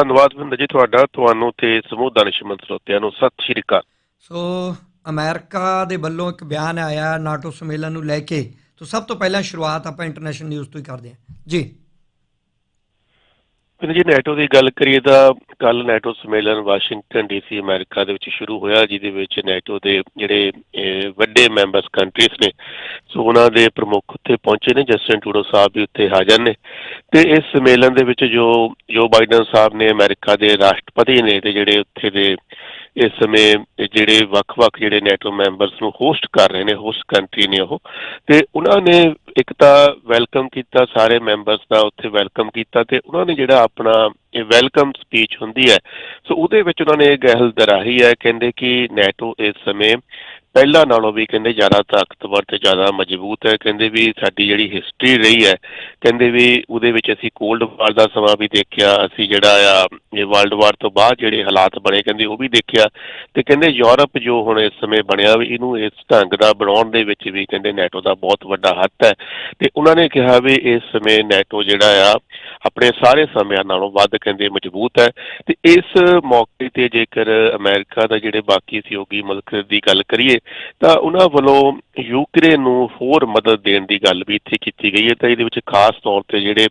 ਧੰਨਵਾਦ ਬਿੰਦਰ ਜੀ ਤੁਹਾਡਾ, ਤੁਹਾਨੂੰ ਤੇ ਸਮੂਹ ਦਾਨਿਸ਼ਮੰਦ ਸਰੋਤਿਆਂ ਨੂੰ ਸਤਿ ਸ਼੍ਰੀ ਅਕਾਲ। ਸੋ ਅਮਰੀਕਾ ਦੇ ਵੱਲੋਂ ਇੱਕ ਬਿਆਨ ਆਇਆ, ਨਾਟੋ ਸੰਮੇਲਨ ਨੂੰ ਲੈ ਕੇ। ਤੋਂ ਸਭ ਤੋਂ ਪਹਿਲਾਂ ਸ਼ੁਰੂਆਤ ਆਪਾਂ ਇੰਟਰਨੈਸ਼ਨਲ ਨਿਊਜ਼ ਤੋਂ ਹੀ ਕਰਦੇ ਹਾਂ। ਜੀ। ਬਿੰਦਰ ਜੀ ਨੈਟੋ ਦੀ ਗੱਲ ਕਰੀਏ ਤਾਂ ਕੱਲ ਨੈਟੋ ਸੰਮੇਲਨ ਵਾਸ਼ਿੰਗਟਨ ਡੀਸੀ ਅਮਰੀਕਾ ਦੇ ਵਿੱਚ ਸ਼ੁਰੂ ਹੋਇਆ, ਜਿਹਦੇ ਵਿੱਚ ਨੈਟੋ ਦੇ ਜਿਹੜੇ ਵੱਡੇ ਮੈਂਬਰਸ ਕੰਟਰੀਜ਼ ਨੇ, ਸੋ ਉਹਨਾਂ ਦੇ ਪ੍ਰਮੁੱਖ ਉੱਥੇ ਪਹੁੰਚੇ ਨੇ, ਜਸਟਿਨ ਟੂਡੋ ਸਾਹਿਬ ਵੀ ਉੱਥੇ ਹਾਜ਼ਰ ਨੇ। ਤੇ ਇਸ ਸੰਮੇਲਨ ਦੇ ਵਿੱਚ ਜੋ ਜੋ ਬਾਈਡਨ ਸਾਹਿਬ ਨੇ ਅਮਰੀਕਾ ਦੇ ਰਾਸ਼ਟਰਪਤੀ ਨੇ ਤੇ ਜਿਹੜੇ ਉੱਥੇ ਦੇ ਇਸ ਸਮੇਂ ਜਿਹੜੇ ਵੱਖ-ਵੱਖ ਜਿਹੜੇ ਨੈਟੋ ਮੈਂਬਰਸ ਨੂੰ ਹੋਸਟ ਕਰ ਰਹੇ ਨੇ ਹੋਸਟ ਕੰਟਰੀ ਨੇ ਉਹ, ਤੇ ਉਹਨਾਂ ਨੇ ਇੱਕ ਤਾਂ ਵੈਲਕਮ ਕੀਤਾ ਸਾਰੇ ਮੈਂਬਰਸ ਦਾ, ਉੱਥੇ ਵੈਲਕਮ ਕੀਤਾ ਤੇ ਉਹਨਾਂ ਨੇ ਜਿਹੜਾ ਆਪਣਾ ਇਹ ਵੈਲਕਮ ਸਪੀਚ ਹੁੰਦੀ ਹੈ, ਸੋ ਉਹਦੇ ਵਿੱਚ ਉਹਨਾਂ ਨੇ ਇਹ ਗਹਿਲ ਦਰਾਹੀ ਹੈ, ਕਹਿੰਦੇ ਕਿ ਨੈਟੋ ਇਸ ਸਮੇਂ ਪਹਿਲਾਂ ਨਾਲੋਂ ਵੀ ਕਹਿੰਦੇ ਜ਼ਿਆਦਾ ਤਾਕਤਵਰ ਤੇ ਜ਼ਿਆਦਾ ਮਜ਼ਬੂਤ ਹੈ। ਕਹਿੰਦੇ ਵੀ ਸਾਡੀ ਜਿਹੜੀ ਹਿਸਟਰੀ ਰਹੀ ਹੈ, ਕਹਿੰਦੇ ਵੀ ਉਹਦੇ ਵਿੱਚ ਅਸੀਂ ਕੋਲਡ ਵਾਰ ਦਾ ਸਮਾਂ ਵੀ ਦੇਖਿਆ, ਅਸੀਂ ਜਿਹੜਾ ਆ, ਇਹ ਵਰਲਡ ਵਾਰ ਤੋਂ ਬਾਅਦ ਜਿਹੜੇ ਹਾਲਾਤ ਬਣੇ, ਕਹਿੰਦੇ ਉਹ ਵੀ ਦੇਖਿਆ। ਤੇ ਕਹਿੰਦੇ ਯੂਰਪ ਜੋ ਹੁਣ ਇਸ ਸਮੇਂ ਬਣਿਆ ਵੀ, ਇਹਨੂੰ ਇਸ ਢੰਗ ਦਾ ਬਣਾਉਣ ਦੇ ਵਿੱਚ ਵੀ ਕਹਿੰਦੇ ਨੈਟੋ ਦਾ ਬਹੁਤ ਵੱਡਾ ਹੱਥ ਹੈ। ਤੇ ਉਹਨਾਂ ਨੇ ਕਿਹਾ ਵੀ ਇਸ ਸਮੇਂ ਨੈਟੋ ਜਿਹੜਾ ਆ, ਆਪਣੇ ਸਾਰੇ ਸਮਿਆਂ ਨਾਲੋਂ ਵੱਧ ਕਹਿੰਦੇ ਮਜ਼ਬੂਤ ਹੈ। ਤੇ ਇਸ ਮੌਕੇ ਤੇ ਜੇਕਰ ਅਮਰੀਕਾ ਦਾ ਜਿਹੜੇ ਬਾਕੀ ਸਹਿਯੋਗੀ ਮੁਲਕ ਦੀ ਗੱਲ ਕਰੀਏ ਤਾਂ ਉਹਨਾਂ ਵੱਲੋਂ ਯੂਕਰੇਨ ਨੂੰ ਹੋਰ ਮਦਦ ਦੇਣ ਦੀ ਗੱਲ ਵੀ ਇੱਥੇ ਕੀਤੀ ਗਈ ਹੈ। ਤਾਂ ਇਹਦੇ ਵਿੱਚ ਖਾਸ ਤੌਰ ਤੇ ਜਿਹੜੇ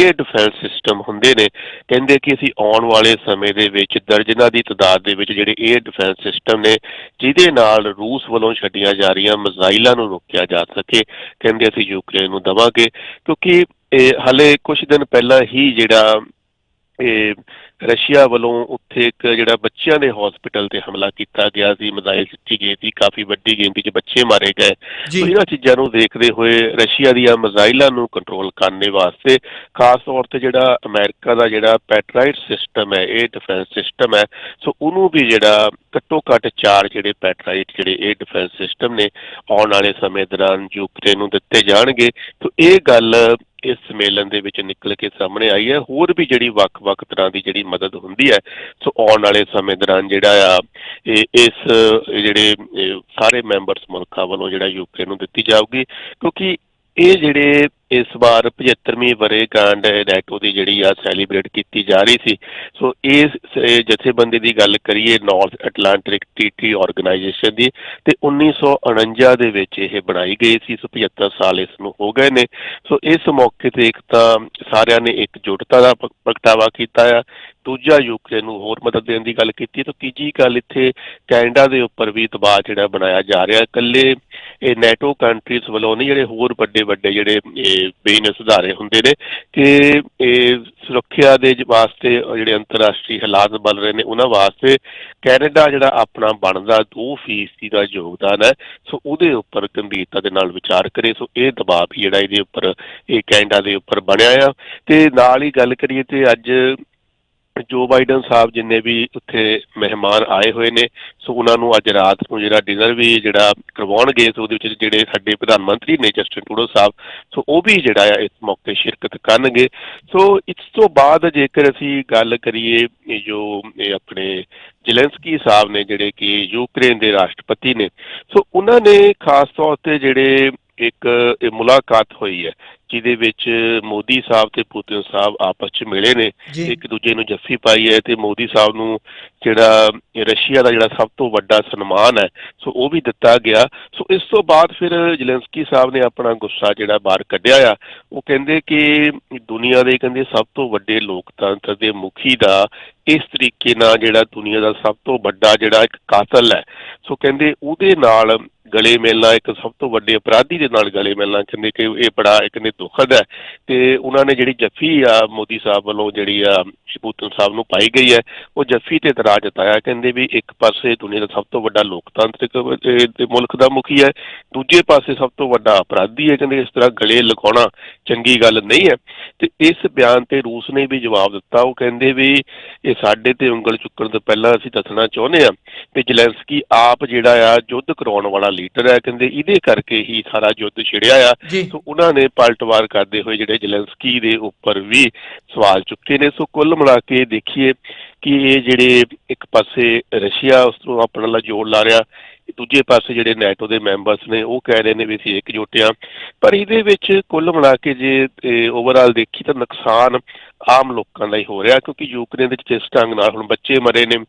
에ਅਰ ਡਿਫੈਂਸ ਸਿਸਟਮ ਹੁੰਦੇ ਨੇ, ਕਹਿੰਦੇ ਕਿ ਅਸੀਂ ਆਉਣ ਵਾਲੇ ਸਮੇਂ ਦੇ ਵਿੱਚ ਦਰਜਨਾਂ ਦੀ ਤਾਦਾਦ ਦੇ ਵਿੱਚ ਜਿਹੜੇ 에ਅਰ ਡਿਫੈਂਸ ਸਿਸਟਮ ਨੇ, ਜਿਹਦੇ ਨਾਲ ਰੂਸ ਵੱਲੋਂ ਛੱਡੀਆਂ ਜਾ ਰਹੀਆਂ ਮਿਜ਼ਾਈਲਾਂ ਨੂੰ ਰੋਕਿਆ ਜਾ ਸਕੇ, ਕਹਿੰਦੇ ਅਸੀਂ ਯੂਕਰੇਨ ਨੂੰ ਦਵਾਂਗੇ। ਕਿਉਂਕਿ ਇਹ ਹਲੇ ਕੁਝ ਦਿਨ ਪਹਿਲਾਂ ਹੀ ਜਿਹੜਾ ਇਹ ਰਸ਼ੀਆ ਵੱਲੋਂ ਉੱਥੇ ਇੱਕ ਜਿਹੜਾ ਬੱਚਿਆਂ ਦੇ ਹਸਪੀਟਲ ਤੇ ਹਮਲਾ ਕੀਤਾ ਗਿਆ ਸੀ ਮਿਜ਼ਾਈਲ ਸਿੱਟੀ ਗਈ ਸੀ ਕਾਫੀ ਵੱਡੀ ਗਿਣਤੀ 'ਚ ਬੱਚੇ ਮਾਰੇ ਗਏ। ਇਹਨਾਂ ਚੀਜ਼ਾਂ ਨੂੰ ਦੇਖਦੇ ਹੋਏ ਰਸ਼ੀਆ ਦੀਆਂ ਮਿਜ਼ਾਈਲਾਂ ਨੂੰ ਕੰਟਰੋਲ ਕਰਨ ਦੇ ਵਾਸਤੇ ਖਾਸ ਤੌਰ ਤੇ ਜਿਹੜਾ ਅਮਰੀਕਾ ਦਾ ਜਿਹੜਾ ਪੈਟਰਾਈਟ ਸਿਸਟਮ ਹੈ ਇਹ ਡਿਫੈਂਸ ਸਿਸਟਮ ਹੈ ਸੋ ਉਹਨੂੰ ਵੀ ਜਿਹੜਾ ਘੱਟੋ ਘੱਟ ਚਾਰ ਜਿਹੜੇ ਪੈਟਰਾਈਟ ਜਿਹੜੇ ਇਹ ਡਿਫੈਂਸ ਸਿਸਟਮ ਨੇ ਆਉਣ ਵਾਲੇ ਸਮੇਂ ਦੌਰਾਨ ਯੂਕਰੇਨ ਨੂੰ ਦਿੱਤੇ ਜਾਣਗੇ। ਸੋ ਇਹ ਗੱਲ ਇਸ ਸੰਮੇਲਨ ਦੇ ਵਿੱਚ ਨਿਕਲ ਕੇ ਸਾਹਮਣੇ ਆਈ ਹੈ। ਹੋਰ ਵੀ ਜਿਹੜੀ ਵੱਖ-ਵੱਖ ਤਰ੍ਹਾਂ ਦੀ ਜਿਹੜੀ ਮਦਦ ਹੁੰਦੀ ਹੈ, ਸੋ ਆਉਣ ਵਾਲੇ ਸਮੇਂ ਦੌਰਾਨ ਜਿਹੜਾ ਆ, ਇਹ, ਇਸ ਜਿਹੜੇ ਸਾਰੇ ਮੈਂਬਰਸ ਮੁਲਕਾਂ ਵੱਲੋਂ ਜਿਹੜਾ ਯੂਕੇ ਨੂੰ ਦਿੱਤੀ ਜਾਊਗੀ। ਕਿਉਂਕਿ ਇਹ ਜਿਹੜੇ ਇਸ ਵਾਰ 75ਵੀਂ ਵਰ੍ਹੇਗੰਢ ਨੈਟੋ ਦੀ ਜਿਹੜੀ ਆ ਸੈਲੀਬ੍ਰੇਟ ਕੀਤੀ ਜਾ ਰਹੀ ਸੀ। ਸੋ ਇਸ ਜਥੇਬੰਦੀ ਦੀ ਗੱਲ ਕਰੀਏ ਨਾਰਥ ਐਟਲਾਂਟਿਕ ਟ੍ਰੀਟੀ ਆਰਗੇਨਾਈਜੇਸ਼ਨ ਦੀ, ਤੇ 1949 ਦੇ ਵਿੱਚ ਇਹ ਬਣਾਈ ਗਈ ਸੀ। ਸੋ 75 ਸਾਲ ਇਸ ਨੂੰ ਹੋ ਗਏ ਨੇ। ਸੋ ਇਸ ਮੌਕੇ ਤੇ ਇੱਕ ਤਾਂ ਸਾਰਿਆਂ ਨੇ ਇਕਜੁੱਟਤਾ ਦਾ ਪ੍ਰਗਟਾਵਾ ਕੀਤਾ ਆ। ਦੂਜਾ ਯੂਕਰੇਨ ਨੂੰ ਹੋਰ ਮਦਦ ਦੇਣ ਦੀ ਗੱਲ ਕੀਤੀ। ਤੇ ਤੀਜੀ ਗੱਲ ਇੱਥੇ ਕੈਨੇਡਾ ਦੇ ਉੱਪਰ ਵੀ ਦਬਾਅ ਜਿਹੜਾ ਬਣਾਇਆ ਜਾ ਰਿਹਾ। ਇਕੱਲੇ ਇਹ ਨੈਟੋ ਕੰਟਰੀਜ਼ ਵੱਲੋਂ ਨਹੀਂ, ਜਿਹੜੇ ਹੋਰ ਵੱਡੇ ਵੱਡੇ ਜਿਹੜੇ ਬਿਜ਼ਨਸ ਸੁਧਾਰੇ ਹੁੰਦੇ ਨੇ ਕਿ ਇਹ ਸੁਰੱਖਿਆ ਦੇ ਵਾਸਤੇ ਜਿਹੜੇ ਅੰਤਰਰਾਸ਼ਟਰੀ ਹਾਲਾਤ ਬਣ ਰਹੇ ਨੇ, ਉਹਨਾਂ ਵਾਸਤੇ ਕੈਨੇਡਾ ਜਿਹੜਾ ਆਪਣਾ ਬਣਦਾ 2% ਦਾ ਯੋਗਦਾਨ ਹੈ। ਸੋ ਉਹਦੇ ਉੱਪਰ ਗੰਭੀਰਤਾ ਦੇ ਨਾਲ ਵਿਚਾਰ ਕਰੇ। ਸੋ ਇਹ ਦਬਾਅ ਵੀ ਜਿਹੜਾ ਇਹਦੇ ਉੱਪਰ, ਇਹ ਕੈਨੇਡਾ ਦੇ ਉੱਪਰ ਬਣਿਆ ਆ। ਤੇ ਨਾਲ ਹੀ ਗੱਲ ਕਰੀਏ ਤੇ ਅੱਜ ਜੋ ਬਾਈਡਨ ਸਾਹਿਬ ਜਿੰਨੇ ਵੀ ਉੱਥੇ ਮਹਿਮਾਨ ਆਏ ਹੋਏ ਨੇ, ਸੋ ਉਹਨਾਂ ਨੂੰ ਅੱਜ ਰਾਤ ਨੂੰ ਜਿਹੜਾ ਡਿਨਰ ਵੀ ਜਿਹੜਾ ਕਰਵਾਉਣਗੇ, ਸੋ ਉਹਦੇ ਵਿੱਚ ਜਿਹੜੇ ਸਾਡੇ ਪ੍ਰਧਾਨ ਮੰਤਰੀ ਨੇ ਜਸਟਿਨ ਟੂਡੋ ਸਾਹਿਬ, ਸੋ ਉਹ ਵੀ ਜਿਹੜਾ ਆ ਇਸ ਮੌਕੇ ਸ਼ਿਰਕਤ ਕਰਨਗੇ। ਸੋ ਇਸ ਤੋਂ ਬਾਅਦ ਜੇਕਰ ਅਸੀਂ ਗੱਲ ਕਰੀਏ ਜੋ ਆਪਣੇ ਜ਼ੈਲੈਂਸਕੀ ਸਾਹਿਬ ਨੇ ਜਿਹੜੇ ਕਿ ਯੂਕਰੇਨ ਦੇ ਰਾਸ਼ਟਰਪਤੀ ਨੇ, ਸੋ ਉਹਨਾਂ ਨੇ ਖਾਸ ਤੌਰ ਤੇ ਜਿਹੜੇ ਇੱਕ ਮੁਲਾਕਾਤ ਹੋਈ ਹੈ ਜਿਹਦੇ ਵਿੱਚ ਮੋਦੀ ਸਾਹਿਬ ਤੇ ਪੁਤਿਨ ਸਾਹਿਬ ਆਪਸ ਚ ਮਿਲੇ ਨੇ ਇੱਕ ਦੂਜੇ ਨੂੰ ਜੱਫੀ ਪਾਈ ਹੈ ਤੇ ਮੋਦੀ ਸਾਹਿਬ ਨੂੰ ਜਿਹੜਾ ਰਸ਼ੀਆ ਦਾ ਜਿਹੜਾ ਸਭ ਤੋਂ ਵੱਡਾ ਸਨਮਾਨ ਹੈ ਸੋ ਉਹ ਵੀ ਦਿੱਤਾ ਗਿਆ। ਸੋ ਇਸ ਤੋਂ ਬਾਅਦ ਫਿਰ ਜ਼ੈਲੈਂਸਕੀ ਸਾਹਿਬ ਨੇ ਆਪਣਾ ਗੁੱਸਾ ਜਿਹੜਾ ਬਾਹਰ ਕੱਢਿਆ ਆ। ਉਹ ਕਹਿੰਦੇ ਕਿ ਦੁਨੀਆ ਦੇ ਕਹਿੰਦੇ ਸਭ ਤੋਂ ਵੱਡੇ ਲੋਕਤੰਤਰ ਦੇ ਮੁਖੀ ਦਾ ਇਸ ਤਰੀਕੇ ਨਾਲ ਜਿਹੜਾ ਦੁਨੀਆ ਦਾ ਸਭ ਤੋਂ ਵੱਡਾ ਜਿਹੜਾ ਇੱਕ ਕਾਤਲ ਹੈ ਸੋ ਕਹਿੰਦੇ ਉਹਦੇ ਨਾਲ ਗਲੇ ਮਿਲਣਾ ਇੱਕ ਸਭ ਤੋਂ ਵੱਡੇ ਅਪਰਾਧੀ ਦੇ ਨਾਲ ਗਲੇ ਮਿਲਣਾ ਕਹਿੰਦੇ ਕਿ ਇਹ ਬੜਾ ਇੱਕ ਨੇ ਦੁਖਦ ਹੈ ਤੇ ਉਹਨਾਂ ਨੇ ਜਿਹੜੀ ਜੱਫੀ ਆ ਮੋਦੀ ਸਾਹਿਬ ਵੱਲੋਂ ਜਿਹੜੀ ਆ ਪੁਤਨ ਸਾਹਿਬ ਨੂੰ ਪਾਈ ਗਈ ਹੈ। ਉਹ ਜੱਫੀ ਤੇ ਇਤਰਾਜ਼ ਜਤਾਇਆ ਕਹਿੰਦੇ ਵੀ ਇੱਕ ਪਾਸੇ ਦੁਨੀਆ ਦਾ ਸਭ ਤੋਂ ਵੱਡਾ ਲੋਕਤਾਂਤਰਿਕ ਮੁਲਕ ਦਾ ਮੁਖੀ ਹੈ ਦੂਜੇ ਪਾਸੇ ਸਭ ਤੋਂ ਵੱਡਾ ਅਪਰਾਧੀ ਹੈ। ਕਹਿੰਦੇ ਇਸ ਤਰ੍ਹਾਂ ਗਲੇ ਲਗਾਉਣਾ ਚੰਗੀ ਗੱਲ ਨਹੀਂ ਹੈ। ਤੇ ਇਸ ਬਿਆਨ ਤੇ ਰੂਸ ਨੇ ਵੀ ਜਵਾਬ ਦਿੱਤਾ। ਉਹ ਕਹਿੰਦੇ ਵੀ ਇਹ ਸਾਡੇ ਤੇ ਉਂਗਲ ਚੁੱਕਣ ਤੋਂ ਪਹਿਲਾਂ ਅਸੀਂ ਦੱਸਣਾ ਚਾਹੁੰਦੇ ਆ ਕਿ ਜ਼ੈਲੈਂਸਕੀ ਆਪ ਜਿਹੜਾ ਆ ਯੁੱਧ ਕਰਾਉਣ ਵਾਲਾ ਲੀਡਰ ਹੈ। ਕਹਿੰਦੇ ਇਹਦੇ ਕਰਕੇ ਹੀ ਸਾਰਾ ਯੁੱਧ ਛਿੜਿਆ ਆ। ਸੋ ਉਹਨਾਂ ਨੇ ਪਲਟਵਾਰ ਕਰਦੇ ਹੋਏ ਜਿਹੜੇ ਜ਼ੈਲੈਂਸਕੀ ਦੇ ਉੱਪਰ ਵੀ ਸਵਾਲ ਚੁੱਕੇ ਨੇ। ਸੋ ਕੁੱਲ ਮਿਲਾ ਕੇ ਦੇਖੀਏ ਕਿ ਇਹ ਜਿਹੜੇ ਇੱਕ ਪਾਸੇ ਰਸ਼ੀਆ ਉਸ ਤੋਂ ਆਪਣਾ ਨਾਲ ਜੋੜ ਲਾ ਰਿਹਾ ਦੂਜੇ ਪਾਸੇ ਜਿਹੜੇ ਨੈਟੋ ਦੇ ਮੈਂਬਰਸ ਨੇ, ਉਹ ਕਹਿ ਰਹੇ ਨੇ ਵੀ ਅਸੀਂ ਇਕਜੁੱਟ ਹਾਂ। ਪਰ ਇਹਦੇ ਵਿੱਚ ਕੁੱਲ ਮਿਲਾ ਕੇ ਜੇ ਓਵਰਆਲ ਦੇਖੀ ਤਾਂ ਨੁਕਸਾਨ ਆਮ ਲੋਕਾਂ ਦਾ ਹੀ ਹੋ ਰਿਹਾ, ਕਿਉਂਕਿ ਯੂਕਰੇਨ ਦੇ ਜਿਸ ਢੰਗ ਨਾਲ ਹੁਣ ਬੱਚੇ ਮਰੇ ਨੇ,